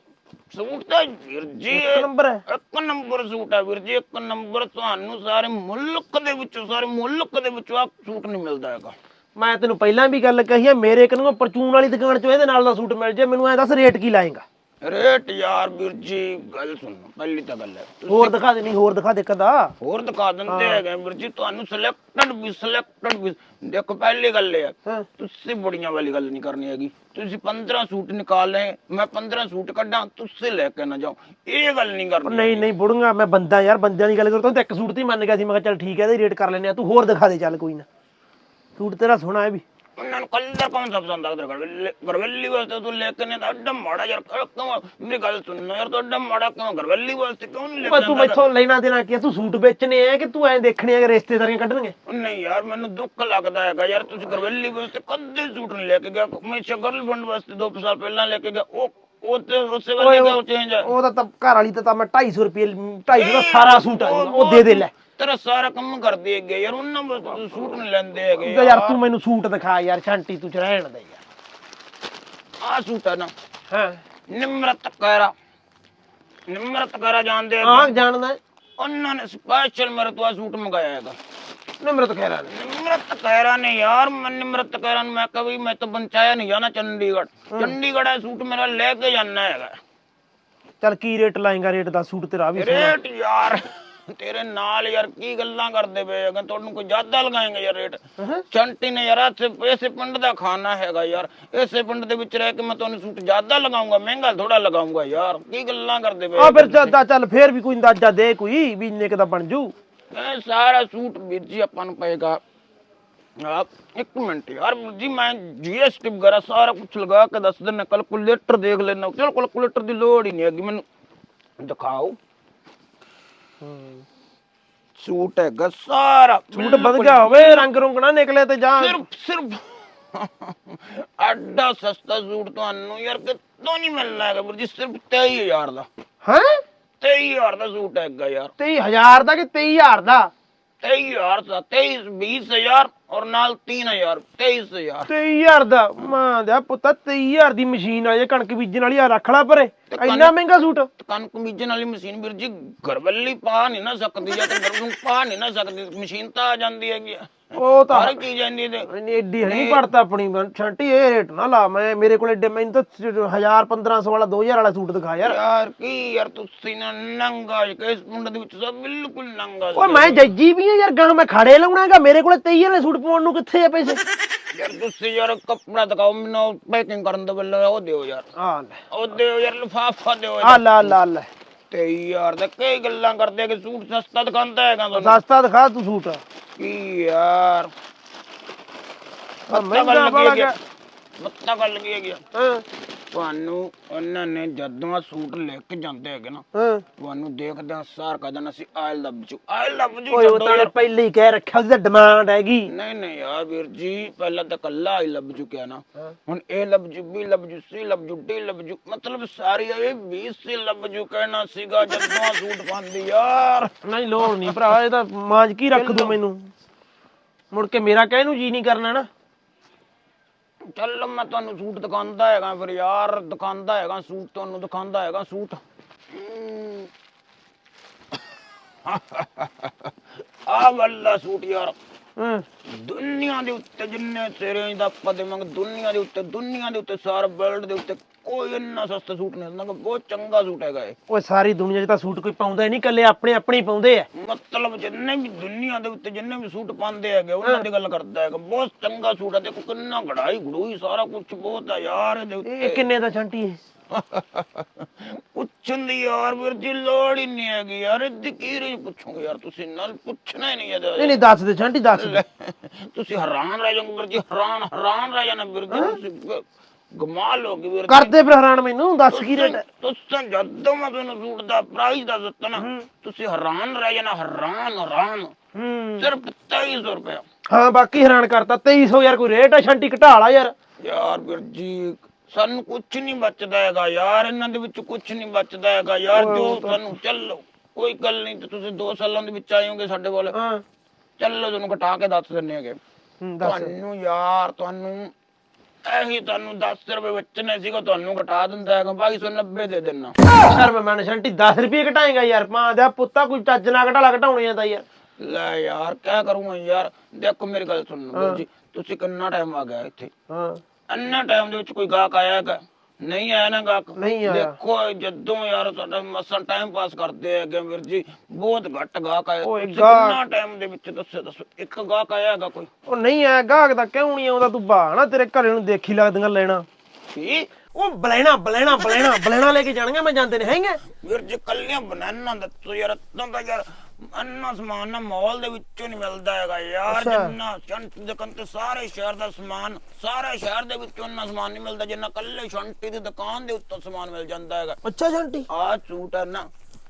Speaker 1: ਸੂਟ ਤਾਂ ਵੀਰ ਜੀ
Speaker 2: ਇੱਕ ਨੰਬਰ ਹੈ।
Speaker 1: ਇੱਕ ਨੰਬਰ ਸੂਟ ਹੈ ਵੀਰ ਜੀ ਇੱਕ ਨੰਬਰ ਤੁਹਾਨੂੰ ਸਾਰੇ ਮੁਲਕ ਦੇ ਵਿੱਚੋਂ ਸਾਰੇ ਮੁਲਕ ਦੇ ਵਿੱਚੋਂ ਆ ਸੂਟ ਨਹੀਂ ਮਿਲਦਾ ਹੈਗਾ।
Speaker 2: ਮੈਂ ਤੈਨੂੰ ਪਹਿਲਾਂ ਵੀ ਗੱਲ ਕਹੀ ਹੈ ਮੇਰੇ ਕਨੂੰ ਪਰਚੂਨ ਵਾਲੀ ਦੁਕਾਨ ਚੋਂ ਇਹਦੇ ਨਾਲ ਦਾ ਸੂਟ ਮਿਲ ਜੇ ਮੈਨੂੰ ਐ ਦੱਸ ਰੇਟ ਕੀ ਲਾਏਗਾ?
Speaker 1: ਰੇਟ ਯਾਰ ਵੀਰ ਜੀ ਗੱਲ ਸੁਣੋ ਪਹਿਲੀ ਤਾਂ ਗੱਲ ਹੈ
Speaker 2: ਹੋਰ ਦਿਖਾ ਦੇ ਨਹੀਂ ਹੋਰ ਦਿਖਾ ਦੇ ਕਦਾ।
Speaker 1: ਹੋਰ ਦਿਖਾ ਦਿੰਦੇ ਹੈਗੇ ਵੀਰ ਜੀ ਤੁਹਾਨੂੰ ਸਿਲੈਕਟਡ ਵੀ ਸਿਲੈਕਟਡ ਵੀ ਦੇਖੋ ਪਹਿਲੀ ਗੱਲ ਇਹ ਹੈ ਤੁਸੀਂ ਬੁੜੀਆਂ ਵਾਲੀ ਗੱਲ ਨਹੀਂ ਕਰਨੀ ਹੈਗੀ ਤੁਸੀਂ 15 ਸੂਟ ਨਿਕਾਲ ਲਏ ਮੈਂ 15 ਸੂਟ ਕੱਢਾਂ ਤੁਸੀਂ ਲੈ ਕੇ ਨਾ ਜਾਓ ਇਹ ਗੱਲ ਨਹੀਂ ਕਰਨੀ
Speaker 2: ਨਹੀਂ ਨਹੀਂ ਬੁੜੂੰਗਾ ਮੈਂ ਬੰਦਾ ਯਾਰ ਬੰਦਿਆਂ ਦੀ ਗੱਲ ਕਰਦਾ ਤਾਂ ਇੱਕ ਸੂਟ ਤੇ ਮੰਨ ਗਿਆ ਸੀ ਮੈਂ ਕਿਹਾ ਚੱਲ ਠੀਕ ਹੈ ਇਹਦਾ ਰੇਟ ਕਰ ਲੈਨੇ ਆ ਤੂੰ ਹੋਰ ਦਿਖਾ ਦੇ ਚੱਲ ਕੋਈ ਨਾ। ਸੂਟ ਤੇਰਾ ਸੋਹਣਾ ਹੈ ਵੀ।
Speaker 1: ਨੂੰ ਘਰਵੇਲੀ ਘਰਵੇਲੀ ਵਾਸਤੇ ਤੂੰ ਲੈ ਕੇ ਨਹੀਂ ਤਾਂ ਅੱਡਾ ਮਾੜਾ ਯਾਰ ਕਿਉਂ ਮੇਰੀ ਗੱਲ ਸੁਣਨਾ ਯਾਰ ਤੂੰ ਅੱਡਾ ਮਾੜਾ ਕਿਉਂ ਘਰਵੇਲੀ ਵਾਸਤੇ ਕਿਉਂ ਨਹੀਂ ਲੈ
Speaker 2: ਓਏ
Speaker 1: ਕੇ
Speaker 2: ਤੂੰ ਮੈਥੋਂ ਲੈਣਾ ਦੇਣਾ ਕੀ? ਤੂੰ ਸੂਟ ਵੇਚਣੇ ਆ ਕਿ ਤੂੰ ਐਂ ਦੇਖਣੇ ਆ ਰਿਸ਼ਤੇਦਾਰੀਆਂ ਕੱਢਣਗੇ?
Speaker 1: ਨਹੀਂ ਯਾਰ ਮੈਨੂੰ ਦੁੱਖ ਲੱਗਦਾ ਹੈਗਾ ਯਾਰ ਤੁਸੀਂ ਘਰਵੇਲੀ ਵਾਸਤੇ ਕਦੇ ਸੂਟ ਨਹੀਂ ਲੈ ਕੇ ਗਿਆ। ਮੈਂ ਗਰਲਫ੍ਰੈਂਡ ਵਾਸਤੇ ਦੋ ਸਾਲ ਪਹਿਲਾਂ ਲੈ ਕੇ ਗਿਆ। ਉਹ ਉਹ ਤੇ ਉਸੇ
Speaker 2: ਓਏ
Speaker 1: ਵੇਲੇ
Speaker 2: ਉਹ-
Speaker 1: ਉਹ ਚੇਂਜ ਹੈ
Speaker 2: ਉਹਦਾ ਤਾਂ ਘਰ ਵਾਲੀ ਤਾਂ ਤਾਂ ਮੈਂ 250 ਰੁਪਏ 250 ਦਾ ਸਾਰਾ ਸੂਟ ਆ ਉਹ ਦੇ ਦੇ ਲੈ।
Speaker 1: ਤੇਰਾ ਸਾਰਾ ਕੰਮ ਕਰਦੇ ਹੈਗੇ ਯਾਰ ਉਹਨਾਂ ਤੂੰ ਸੂਟ ਨਹੀਂ ਲੈਂਦੇ ਹੈਗੇ
Speaker 2: ਤੇ ਯਾਰ ਤੂੰ ਮੈਨੂੰ ਸੂਟ ਦਿਖਾ ਯਾਰ ਛਾਂਟੀ ਤੂੰ ਚ ਰਹਿਣ ਦੇ ਯਾਰ।
Speaker 1: ਆ ਸੂਟ ਹੈ ਨਾ।
Speaker 2: ਹਾਂ।
Speaker 1: ਨਿਮਰਤ ਕੈਰਾ। ਨਿਮਰਤ ਕੈਰਾ ਜਾਣਦੇ
Speaker 2: ਹਾਂ
Speaker 1: ਹੈਗੇ?
Speaker 2: ਜਾਣਦਾ।
Speaker 1: ਉਹਨਾਂ ਨੇ ਸਪੈਸ਼ਲ ਮੇਰੇ ਤੋਂ ਸੂਟ ਮੰਗਾਇਆ ਹੈਗਾ।
Speaker 2: ਨਿਮਰਤ ਖੈਰਾ ਨੇ।
Speaker 1: ਨਿਮਰਤ ਕੈਰਾ ਨੇ ਯਾਰ ਮੈਂ ਨਿਮਰਤ ਕੈਰਾ ਨੂੰ ਮੈਂ ਕਿਹਾ ਵੀ ਮੈਂ ਤਾਂ ਪੰਚਾਇਆ ਨਹੀਂ ਜਾਣਾ ਚੰਡੀਗੜ੍ਹ। ਚੰਡੀਗੜ੍ਹ ਇਹ ਸੂਟ ਮੇਰਾ ਲੈ ਕੇ ਜਾਣਾ ਹੈਗਾ।
Speaker 2: ਚੱਲ ਕੀ ਰੇਟ ਲਾਏਗਾ ਰੇਟ ਦਾ ਸੂਟ ਤੇਰਾ ਵੀ ਸੋਹਣਾ
Speaker 1: ਰੇਟ ਯਾਰ ਤੇਰੇ ਨਾਲ ਯਾਰ ਕੀ ਗੱਲਾਂ ਕਰਦੇ ਪਏ ਹੈਗੇ ਤੁਹਾਨੂੰ ਕੋਈ ਜ਼ਿਆਦਾ ਲਗਾਏਗਾ ਯਾਰ ਰੇਟ। ਚੰਟੀ ਨੇ ਯਾਰ ਇਸੇ ਪਿੰਡ ਦਾ ਖਾਣਾ ਹੈਗਾ ਯਾਰ ਇਸੇ ਪਿੰਡ ਦੇ ਵਿੱਚ ਰਹਿ ਕੇ ਮੈਂ ਤੁਹਾਨੂੰ ਸੂਟ ਜ਼ਿਆਦਾ ਲਗਾਉਂਗਾ ਮਹਿੰਗਾ ਥੋੜਾ ਲਗਾਉਂਗਾ ਯਾਰ ਕੀ ਗੱਲਾਂ ਕਰਦੇ ਪਏ
Speaker 2: ਆ ਫਿਰ ਚੱਲ ਚੱਲ ਫੇਰ ਵੀ ਕੋਈ ਅੰਦਾਜ਼ਾ ਦੇ ਕੋਈ ਵੀ ਇੰਨੇ ਕੁ ਦਾ ਬਣ ਜੂ।
Speaker 1: ਸਾਰਾ ਸੂਟ ਵੀਰ ਜੀ ਆਪਾਂ ਨੂੰ ਪਏਗਾ। ਆਪ ਇੱਕ ਮਿੰਟ ਯਾਰ ਵੀਰ ਜੀ ਮੈਂ ਜੀਐਸਟੀ ਵਗੈਰਾ ਸਾਰਾ ਕੁਝ ਲਗਾ ਕੇ ਦੱਸ ਦਿੰਦਾ ਕੈਲਕੂਲੇਟਰ ਦੇਖ ਲੈਣਾ ਚਲ ਕੈਲਕੂਲੇਟਰ ਦੀ ਲੋੜ ਹੀ ਨਹੀਂ ਹੈਗੀ ਮੈਨੂੰ ਦਿਖਾਓ। ਸੂਟ ਹੈਗਾ ਸਾਰਾ।
Speaker 2: ਸੂਟ ਵਧ ਗਿਆ ਹੋਵੇ ਰੰਗ ਰੁੰਗ ਨਾ ਨਿਕਲੇ ਤੇ ਜਾਂ
Speaker 1: ਸਿਰਫ ਸਿਰਫ। ਅੱਡਾ ਸਸਤਾ ਸੂਟ ਤੁਹਾਨੂੰ ਯਾਰ ਕਿਤੋਂ ਨਹੀਂ ਮਿਲਣਾ ਹੈਗਾ ਵੀਰ ਜੀ ਸਿਰਫ 23000 ਦਾ।
Speaker 2: ਹੈ?
Speaker 1: 23000 ਦਾ ਸੂਟ ਹੈਗਾ ਯਾਰ।
Speaker 2: 23000 ਦਾ ਕਿ 23000 ਦਾ?
Speaker 1: 23000 ਦਾ 23 20000 ਔਰ ਨਾਲ 3000 23000
Speaker 2: 23000 ਦਾ ਮਾਂ ਦਾ ਪੁੱਤਾ 23000 ਦੀ ਮਸ਼ੀਨ ਆ ਜੇ ਕਣਕ ਬੀਜਣ ਵਾਲੀ ਆ ਰੱਖ ਲੈ ਪਰੇ। ਇੰਨਾ ਮਹਿੰਗਾ ਸੂਟ?
Speaker 1: ਕਣਕ ਬੀਜਣ ਵਾਲੀ ਮਸ਼ੀਨ ਵੀਰ ਜੀ ਘਰਵੱਲੀ ਪਾ ਨਹੀਂ ਨਾ ਸਕਦੀ ਜਾਂ ਤੇ ਘਰ ਨੂੰ ਪਾ ਨਹੀਂ ਨਾ ਸਕਦੀ ਮਸ਼ੀਨ ਤਾਂ ਆ ਜਾਂਦੀ ਹੈਗੀ ਆ।
Speaker 2: ਉਹ ਤਾਂ
Speaker 1: ਹਰ ਚੀਜ਼ ਜਾਂਦੀ ਤੇ
Speaker 2: ਇੰਨੀ ਐਡੀ ਹੈ ਨਹੀਂ ਪੜਤਾ ਆਪਣੀ ਛਾਂਟੀ ਇਹ ਰੇਟ ਨਾ ਲਾ ਮੈਂ ਮੇਰੇ ਕੋਲ ਐਡੇ ਮੈਨੂੰ ਤਾਂ 1000 1500 ਵਾਲਾ 2000 ਵਾਲਾ ਸੂਟ ਦਿਖਾ ਯਾਰ।
Speaker 1: ਯਾਰ ਕੀ ਯਾਰ ਤੁਸੀਂ ਨਾ ਨੰਗਾ ਇਸ ਪਿੰਡ ਦੇ ਵਿੱਚ ਸਭ ਬਿਲਕੁਲ ਨੰਗਾ
Speaker 2: ਓਏ ਮੈਂ ਜੱਜੀ ਵੀ ਆ ਯਾਰ ਗਾਂ ਮੈਂ ਖਾੜੇ ਲਾਉਣਾਗਾ ਮੇਰੇ ਕੋਲ 23 ਵਾਲੇ ਸੂਟ ਪਾਉਣ ਨੂੰ ਕਿੱਥੇ ਆ ਪੈਸੇ?
Speaker 1: ਯਾਰ ਤੁਸੀਂ ਯਾਰ ਕੱਪੜਾ ਦਿਖਾਓ ਮੈਨੂੰ ਪੈਕਿੰਗ ਕਰਨ ਤੋਂ ਪਹਿਲਾਂ ਉਹ ਦਿਓ ਯਾਰ।
Speaker 2: ਆ ਲੈ।
Speaker 1: ਉਹ ਦਿਓ ਯਾਰ ਲਿਫਾਫਾ ਦਿਓ
Speaker 2: ਆ ਲਾ ਲਾ ਲੈ।
Speaker 1: ਤੇ ਯਾਰ ਦਾ ਕਈ ਗੱਲਾਂ ਕਰਦੇ ਆ ਕਿ ਸੂਟ ਸਸਤਾ ਦਿਖਾਉਂਦਾ ਹੈਗਾ ਤੁਹਾਨੂੰ
Speaker 2: ਸਸਤਾ ਦਿਖਾ ਤੂੰ ਸੂਟ।
Speaker 1: ਕੀ ਯਾਰ।
Speaker 2: ਮਹਿੰਗਾ
Speaker 1: ਕੀ
Speaker 2: ਗਿਆ
Speaker 1: ਮੱਤਾ ਗੱਲ ਕੀ ਹੈਗੀ ਆ?
Speaker 2: ਹਾਂ।
Speaker 1: ਤੁਹਾਨੂੰ ਉਹਨਾਂ ਨੇ ਜਦੋਂ ਆ ਸੂਟ ਲੈ ਕੇ ਜਾਂਦੇ ਹੈਗੇ ਨਾ
Speaker 2: ਹਾਂ।
Speaker 1: ਤੁਹਾਨੂੰ ਦੇਖਦੇ ਆ ਸਾਰ ਕਦਨ ਅਸੀਂ ਆਇਲ ਲੱਭ ਜੂ ਆਇਲ ਲੱਭ ਜੂ
Speaker 2: ਓਏ ਉਹ ਤਾਂ ਪਹਿਲੇ ਹੀ ਕਹਿ ਰੱਖਿਆ ਤਾਂ ਡਿਮਾਂਡ ਹੈਗੀ।
Speaker 1: ਨਹੀਂ ਨਹੀਂ ਯਾਰ ਵੀਰ ਜੀ ਪਹਿਲਾਂ ਤਾਂ ਕੱਲਾ ਹੀ ਲੱਭ ਚੁੱਕਿਆ ਨਾ
Speaker 2: ਹਾਂ।
Speaker 1: ਹੁਣ ਇਹ ਲੱਭ ਜੂ ਵੀ ਲੱਭ ਜੂ ਸੀ ਲੱਭ ਜੂ ਡੀ ਲੱਭ ਜੂ ਮਤਲਬ ਸਾਰੀ ਇਹ 20 ਸੀ ਲੱਭ ਜੂ ਕਹਿਣਾ ਸੀਗਾ ਜਦੋਂ ਆ ਸੂਟ ਪਾਉਂਦੀ ਯਾਰ।
Speaker 2: ਨਹੀਂ ਲੋੜ ਨਹੀਂ ਭਰਾ ਇਹ ਤਾਂ ਮਾਂਜ ਕੀ ਰੱਖ ਦੂੰ ਮੈਨੂੰ? ਮੁੜ ਕੇ ਮੇਰਾ ਕਹਿ ਨੂੰ ਜੀ ਨਹੀਂ ਕਰਨਾ ਨਾ।
Speaker 1: ਚੱਲ ਮੈਂ ਤੁਹਾਨੂੰ ਸੂਟ ਦਿਖਾਉਂਦਾ ਹੈਗਾ ਫਿਰ ਯਾਰ ਦਿਖਾਉਂਦਾ ਹੈਗਾ ਸੂਟ ਤੁਹਾਨੂੰ ਦਿਖਾਉਂਦਾ ਹੈਗਾ ਸੂਟ। ਆ ਵੱਲਾ ਸੂਟ ਯਾਰ ਦੁਨੀਆ ਦੇ ਉੱਤੇ ਜਿੰਨੇ ਤੇਰੇ ਦਾ ਪਦ ਮੰਗ ਦੁਨੀਆ ਦੇ ਉੱਤੇ ਦੁਨੀਆ ਦੇ ਉੱਤੇ ਸਾਰਾ ਵਰਲਡ ਦੇ ਉੱਤੇ ਕੋਈ ਇੰਨਾ ਸਸਤਾ ਸੂਟ ਨਹੀਂ ਹੁੰਦਾ ਬਹੁਤ ਚੰਗਾ ਸੂਟ ਹੈਗਾ ਇਹ।
Speaker 2: ਓਏ ਸਾਰੀ ਦੁਨੀਆ 'ਚ ਤਾਂ ਸੂਟ ਕੋਈ ਪਾਉਂਦਾ ਹੀ ਨਹੀਂ ਕੱਲੇ ਆਪਣੇ ਆਪਣੇ ਹੀ ਪਾਉਂਦੇ ਆ।
Speaker 1: ਮਤਲਬ ਜਿੰਨੇ ਵੀ ਦੁਨੀਆ ਦੇ ਉੱਤੇ ਜਿੰਨੇ ਵੀ ਸੂਟ ਪਾਉਂਦੇ ਹੈਗੇ ਉਹਨਾਂ ਦੀ ਗੱਲ ਕਰਦਾ ਹੈਗਾ ਬਹੁਤ ਚੰਗਾ ਸੂਟ ਹੈ ਦੇਖੋ ਕਿੰਨਾ ਗੜਾਈ ਗੜੂਈ ਸਾਰਾ ਕੁਝ ਬਹੁਤ ਹੈ ਯਾਰ ਇਹਦੇ
Speaker 2: ਇਹ
Speaker 1: ਉੱਤੇ
Speaker 2: ਕਿੰਨੇ ਦਾ ਛੰਟੀ ਹੈ
Speaker 1: ਪੁੱਛਣ ਦੀ ਯਾਰ ਵੀਰ ਜੀ ਲੋੜ ਹੀ ਨਹੀਂ ਹੈਗੀ ਯਾਰ ਇਹਦੀ ਕੀ ਰੀ ਪੁੱਛੋਗੇ ਯਾਰ ਤੁਸੀਂ? ਨਾਲ ਪੁੱਛਣਾ ਹੀ ਨਹੀਂ ਇਹਦਾ।
Speaker 2: ਨਹੀਂ ਨਹੀਂ ਦੱਸ ਦੇ ਛੰਟੀ ਦੱਸ ਦੇ।
Speaker 1: ਤੁਸੀਂ ਹੈਰਾਨ ਰਹਿ ਜਾਓਗੇ ਵੀਰ ਜੀ ਹੈਰਾਨ ਹੈਰਾਨ ਰਹਿ ਜਾਣਾ ਵੀਰ ਜੀ ਤੁਸੀਂ। ਗਮਾਲ ਹੋ ਗਏ ਵੀਰ
Speaker 2: ਕਰਦੇ ਫਿਰ ਹੈਰਾਨ ਮੈਨੂੰ ਦੱਸ ਕੀ ਰੇਟ ਹੈ?
Speaker 1: ਤੁਸੀਂ ਜਦੋਂ ਮੈਂ ਤੁਹਾਨੂੰ ਸੂਟ ਦਾ ਪ੍ਰਾਈਸ ਦੱਸ ਦਿੱਤਾ ਨਾ ਤੁਸੀਂ ਹੈਰਾਨ ਰਹਿ ਜਾਣਾ ਹੈਰਾਨ ਹੈਰਾਨ। ਸਿਰਫ 2300 ਰੁਪਏ
Speaker 2: ਹਾਂ ਬਾਕੀ ਹੈਰਾਨ ਕਰਤਾ 2300 ਯਾਰ ਕੋਈ ਰੇਟ ਹੈ ਛੰਟੀ ਘਟਾ ਲਾ ਯਾਰ।
Speaker 1: ਯਾਰ ਵੀਰ ਜੀ ਸਾਨੂੰ ਕੁਝ ਨਹੀਂ ਬਚਦਾ ਹੈਗਾ ਯਾਰ ਇਹਨਾਂ ਦੇ ਵਿੱਚ ਕੁਝ ਨਹੀਂ ਬਚਦਾ ਹੈਗਾ ਯਾਰ ਜੋ ਸਾਨੂੰ ਚੱਲੋ ਕੋਈ ਗੱਲ ਨਹੀਂ ਤੇ ਤੁਸੀਂ 2 ਸਾਲਾਂ ਦੇ ਵਿੱਚ ਆਏ ਹੋਗੇ ਸਾਡੇ ਕੋਲ।
Speaker 2: ਹਾਂ।
Speaker 1: ਚੱਲੋ ਤੁਹਾਨੂੰ ਘਟਾ ਕੇ ਦੱਸ ਦਿੰਨੇ ਹੈਗੇ। ਤੁਹਾਨੂੰ ਯਾਰ ਤੁਹਾਨੂੰ ਇਹੀ ਤੁਹਾਨੂੰ 10 ਰੁਪਏ ਬਚਨੇ ਸੀਗਾ ਤੁਹਾਨੂੰ ਘਟਾ ਦਿੰਦਾ ਹੈਗਾ। ਬਾਕੀ 190 ਦੇ ਦੇਣਾ
Speaker 2: ਸ਼ਰਮ ਮੰਨ ਛੰਟੀ 10 ਰੁਪਏ ਘਟਾਏਗਾ ਯਾਰ। ਮਾਂ ਦਾ ਪੁੱਤਾ ਕੋਈ ਚੱਜ ਨਾ ਘਟਾ ਲਾ ਘਟਾਉਣੇ ਜਾਂਦਾ ਯਾਰ।
Speaker 1: ਲੈ ਯਾਰ ਕਿਆ ਕਰੂੰਗਾ ਯਾਰ? ਦੇਖੋ ਮੇਰੀ ਗੱਲ ਸੁਣੋ ਜੀ ਤੁਸੀਂ ਕਿੰਨਾ ਟਾਈਮ ਆ ਗਿਆ ਇੱਥੇ।
Speaker 2: ਹਾਂ।
Speaker 1: ਅੰਨਾ ਟਾਈਮ ਦੇ ਵਿੱਚ ਕੋਈ ਗਾਹਕ ਆਇਆ ਹੈਗਾ। ਨਹੀਂ ਆਇਆ ਨਾ ਗਾਹਕ
Speaker 2: ਨਹੀਂ ਆਇਆ।
Speaker 1: ਦੇਖੋ ਜਦੋਂ ਯਾਰ ਸਾਡਾ ਮਸਾਂ ਟਾਈਮ ਪਾਸ ਕਰਦੇ ਹੈਗੇ ਵੀਰ ਜੀ ਬਹੁਤ ਘੱਟ ਗਾਹਕ ਆਇਆ
Speaker 2: ਓਏ
Speaker 1: ਤੁਸੀਂ
Speaker 2: ਗਾਹਕ-
Speaker 1: ਕਿੰਨਾ ਟਾਈਮ ਦੇ ਵਿੱਚ ਦੱਸੋ ਦੱਸੋ ਇੱਕ ਗਾਹਕ ਆਇਆ ਹੈਗਾ ਕੋਈ?
Speaker 2: ਉਹ ਨਹੀਂ ਆਇਆ ਗਾਹਕ ਦਾ ਕਿਉਂ ਨਹੀਂ ਆਉਂਦਾ? ਤੂੰ ਬਾਹ ਨਾ ਤੇਰੇ ਘਰੇ ਨੂੰ ਦੇਖੀ ਲੱਗਦੀਆਂ ਲੈਣਾ।
Speaker 1: ਕੀ?
Speaker 2: ਉਹ ਬਲੈਣਾ ਬਲੈਣਾ ਬਲੈਣਾ ਬਲੈਣਾ ਲੈ ਕੇ ਜਾਣਗੇ ਮੈਂ ਜਾਂਦੇ ਨੇ ਹੈਗੇ?
Speaker 1: ਵੀਰ ਜੀ ਕੱਲੀਆਂ ਬਨਾਨਾ ਦੱਸੋ ਯਾਰ ਦਾ ਯਾਰ ਅੰਨਾ ਸਮਾਨ ਨਾ ਮਾਲ ਦੇ ਵਿੱਚੋਂ ਨਹੀਂ ਮਿਲਦਾ ਹੈਗਾ ਯਾਰ
Speaker 2: ਅੱਛਾ।
Speaker 1: ਜਿੰਨਾ ਸ਼ੰਟ ਦੇ ਕੰਤੇ ਸਾਰੇ ਸ਼ਹਿਰ ਦਾ ਸਮਾਨ ਸਾਰੇ ਸ਼ਹਿਰ ਦੇ ਵਿੱਚੋਂ ਇੰਨਾ ਸਮਾਨ ਨਹੀਂ ਮਿਲਦਾ ਜਿੰਨਾ ਕੱਲੇ ਸ਼ੰਟੀ ਦੀ ਦੁਕਾਨ ਦੇ ਉੱਤੋਂ ਸਮਾਨ ਮਿਲ ਜਾਂਦਾ ਹੈਗਾ
Speaker 2: ਅੱਛਾ ਛੰਟੀ
Speaker 1: ਆ ਸੂਟ ਹੈ ਨਾ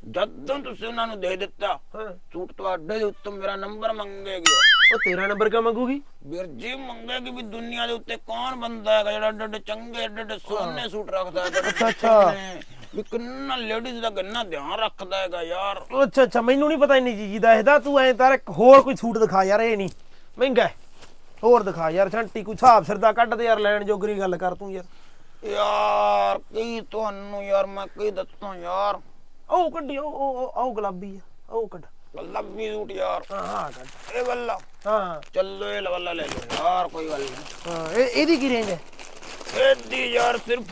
Speaker 1: ਜਦੋਂ ਤੁਸੀਂ ਉਹਨਾਂ ਨੂੰ ਦੇ ਦਿੱਤਾ
Speaker 2: ਹਾਂ
Speaker 1: ਸੂਟ ਤੁਹਾਡੇ ਦੇ ਉੱਤੇ ਮੇਰਾ ਨੰਬਰ ਮੰਗੇਗੀ ਉਹ।
Speaker 2: ਉਹ ਤੇਰਾ ਨੰਬਰ ਕਿਉਂ ਮੰਗੂਗੀ
Speaker 1: ਵੀਰ ਜੀ ਮੰਗੇਗੀ ਵੀ ਦੁਨੀਆ ਦੇ ਉੱਤੇ ਕੌਣ ਬੰਦਾ ਹੈਗਾ ਜਿਹੜਾ ਏਡੇ ਏਡੇ ਚੰਗੇ ਏਡੇ ਏਡੇ ਸੋਹਣੇ ਸੂਟ ਰੱਖਦਾ ਹੈਗਾ
Speaker 2: ਅੱਛਾ, ਅੱਛਾ।
Speaker 1: ਵੀ ਕਿੰਨਾ ਲੇਡੀਜ਼ ਦਾ ਕਿੰਨਾ ਧਿਆਨ ਰੱਖਦਾ ਹੈਗਾ ਯਾਰ।
Speaker 2: ਅੱਛਾ ਅੱਛਾ ਮੈਨੂੰ ਨਹੀਂ ਪਤਾ ਇੰਨੀ ਚੀਜ਼ ਦਾ ਇਹਦਾ ਤੂੰ ਐ ਤਾਰ ਇੱਕ ਹੋਰ ਕੋਈ ਸੂਟ ਦਿਖਾ ਯਾਰ ਇਹ ਨਹੀਂ ਮਹਿੰਗਾ ਹੈ। ਹੋਰ ਦਿਖਾ ਯਾਰ ਛੰਟੀ ਕੋਈ ਹਿਸਾਬ ਸਿਰ ਦਾ ਕੱਢ ਦੇ ਯਾਰ ਲੈਣ ਜੋਗਰੀ ਗੱਲ ਕਰ ਤੂੰ ਯਾਰ।
Speaker 1: ਯਾਰ ਕੀ ਤੁਹਾਨੂੰ ਯਾਰ ਮੈਂ ਕੀ ਦੱਸਾਂ ਯਾਰ?
Speaker 2: ਉਹ ਕੱਢੀ ਉਹ ਉਹ ਉਹ- ਉਹ ਗੁਲਾਬੀ ਆ ਉਹ ਕੱਢ।
Speaker 1: ਲੱਭੀ ਸੂਟ ਯਾਰ।
Speaker 2: ਹਾਂ ਹਾਂ ਕੱਢ।
Speaker 1: ਇਹ ਵੱਲਾ
Speaker 2: ਹਾਂ।
Speaker 1: ਚੱਲੋ ਇਹ ਵੱਲਾ ਲੈ ਲਓ ਯਾਰ ਕੋਈ ਗੱਲ ਨਹੀਂ
Speaker 2: ਹਾਂ ਇਹ ਇਹਦੀ ਕੀ ਰੇਂਜ ਹੈ?
Speaker 1: ਇਹਦੀ ਯਾਰ ਸਿਰਫ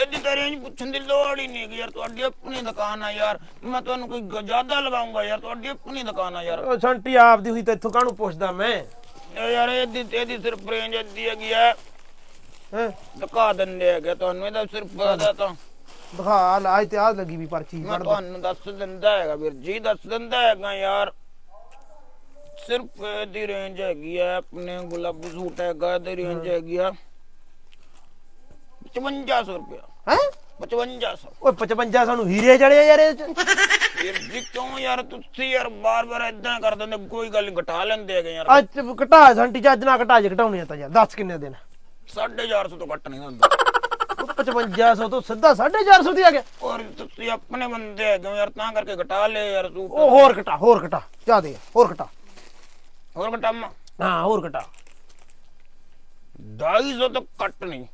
Speaker 1: ਇਹਦੀ ਤਾਂ ਰੇਂਜ ਪੁੱਛਣ ਦੀ ਲੋੜ ਹੀ ਨਹੀਂ ਹੈਗੀ ਯਾਰ ਤੁਹਾਡੀ ਆਪਣੀ ਦੁਕਾਨ ਆ ਯਾਰ। ਮੈਂ ਤੁਹਾਨੂੰ ਕੋਈ ਗ- ਜ਼ਿਆਦਾ ਲਗਾਉਂਗਾ ਯਾਰ ਤੁਹਾਡੀ ਆਪਣੀ ਦੁਕਾਨ ਆ ਯਾਰ।
Speaker 2: ਉਹ ਛੰਟੀ ਆਪਦੀ ਹੋਈ ਤੈਥੋਂ ਕਾਹਨੂੰ ਪੁੱਛਦਾ ਮੈਂ?
Speaker 1: ਇਹ ਯਾਰ ਇਹਦੀ ਇਹਦੀ ਸਿਰਫ ਰੇਂਜ ਅੱਧੀ ਹੈਗੀ ਆ।
Speaker 2: ਹੈ?
Speaker 1: ਦਿਖਾ ਦਿੰਦੇ ਹੈਗੇ ਤੁਹਾਨੂੰ ਇਹਦਾ ਸਿਰਫ ਇਹਦਾ ਤਾਂ।
Speaker 2: ਦਿਖਾ ਲਾ ਤੇ ਆ ਲੱਗੀ ਵੀ ਪਰਚੀ
Speaker 1: ਮੈਂ
Speaker 2: ਫੜ ਦੇ।
Speaker 1: ਤੁਹਾਨੂੰ ਦੱਸ ਦਿੰਦਾ ਹੈਗਾ ਵੀਰ ਜੀ ਦੱਸ ਦਿੰਦਾ ਹੈਗਾ ਯਾਰ। ਸਿਰਫ ਇਹਦੀ ਰੇਂਜ ਹੈਗੀ ਆ ਆਪਣੇ ਗੁਲਾਬੀ ਸੂਟ ਹੈਗਾ ਇਹਦੀ ਰੇਂਜ ਹੈਗੀ ਆ। 5500 ਰੁਪਇਆ।
Speaker 2: ਹੈਂ?
Speaker 1: 5500
Speaker 2: ਓਏ 55 ਸਾਨੂੰ ਹੀਰੇ ਜੜੇ ਯਾਰ ਇਹ ਚ।
Speaker 1: ਵੀਰ ਜੀ ਕਿਉਂ ਯਾਰ ਤੁਸੀਂ ਯਾਰ ਬਾਰ-ਬਾਰ ਇਦਾਂ ਕਰ ਦਿੰਦੇ ਕੋਈ ਗੱਲ ਨੀ, ਘਟਾ ਲੈਂਦੇ ਹੈਗੇ ਯਾਰ।
Speaker 2: ਅੱਜ ਘਟਾ ਛੰਟੀ ਚ ਅੱਜ ਨਾ ਘਟਾ ਜੇ ਘਟਾਉਣੇ ਆ ਤਾਂ ਯਾਰ ਦੱਸ ਕਿੰਨੇ ਦਿਨ
Speaker 1: 450 ਤੋਂ ਘੱਟ ਨਹੀਂ ਹੁੰਦਾ।
Speaker 2: ਉਹ 5500 ਤੋਂ ਸਿੱਧਾ 450 ਦੀ ਆ ਗਿਆ।
Speaker 1: ਔਰ ਤੁਸੀਂ ਆਪਣੇ ਬੰਦੇ ਹੈਗੇ ਹੋ ਯਾਰ ਤਾਂ ਕਰਕੇ ਘਟਾ ਲਿਆ ਯਾਰ
Speaker 2: ਉਹ ਹੋਰ ਘਟਾ ਹੋਰ ਘਟਾ ਜਾ ਦੇ ਹੋਰ ਘਟਾ।
Speaker 1: ਹੋਰ ਘਟਾਮਾ
Speaker 2: ਹਾਂ ਹੋਰ ਘਟਾ।
Speaker 1: 250 ਤੋਂ ਘੱਟ ਨਹੀਂ।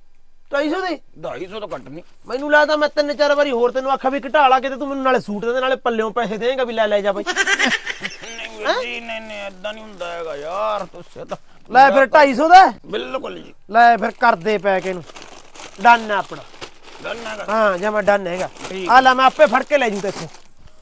Speaker 2: 250 ਦੀ?
Speaker 1: 250 ਤੋਂ ਘੱਟ ਨਹੀਂ।
Speaker 2: ਮੈਨੂੰ ਲੱਗਦਾ ਮੈਂ ਤਿੰਨ ਚਾਰ ਵਾਰੀ ਹੋਰ ਤੈਨੂੰ ਆਖਿਆ ਵੀ ਘਟਾ ਲਾ ਕਿਤੇ ਤੂੰ ਮੈਨੂੰ ਨਾਲੇ ਸੂਟ ਦੇ ਨਾਲੇ ਪੱਲਿਓਂ ਪੈਸੇ ਦੇਂਗਾ ਵੀ ਲੈ ਲੈ ਜਾ ਬਾਈ।
Speaker 1: ਨਹੀਂ ਵੀਰ ਜੀ ਨਹੀਂ ਨਹੀਂ ਏਦਾਂ ਨਹੀਂ ਹੁੰਦਾ ਹੈਗਾ ਯਾਰ ਤੁਸੀਂ ਤਾਂ
Speaker 2: ਲੈ ਫਿਰ 250 ਦਾ?
Speaker 1: ਬਿਲਕੁਲ ਜੀ।
Speaker 2: ਲੈ ਫਿਰ ਕਰਦੇ ਪੈ ਕੇ ਨੂੰ ਡਨ ਆ ਆਪਣਾ।
Speaker 1: ਡਨ ਹੈਗਾ।
Speaker 2: ਹਾਂ ਜਾਂ ਮੈਂ ਡਨ ਹੈਗਾ। ਆ ਲੈ ਮੈਂ ਆਪੇ ਫੜ ਕੇ ਲੈ ਜੂ ਤੇਥੋਂ।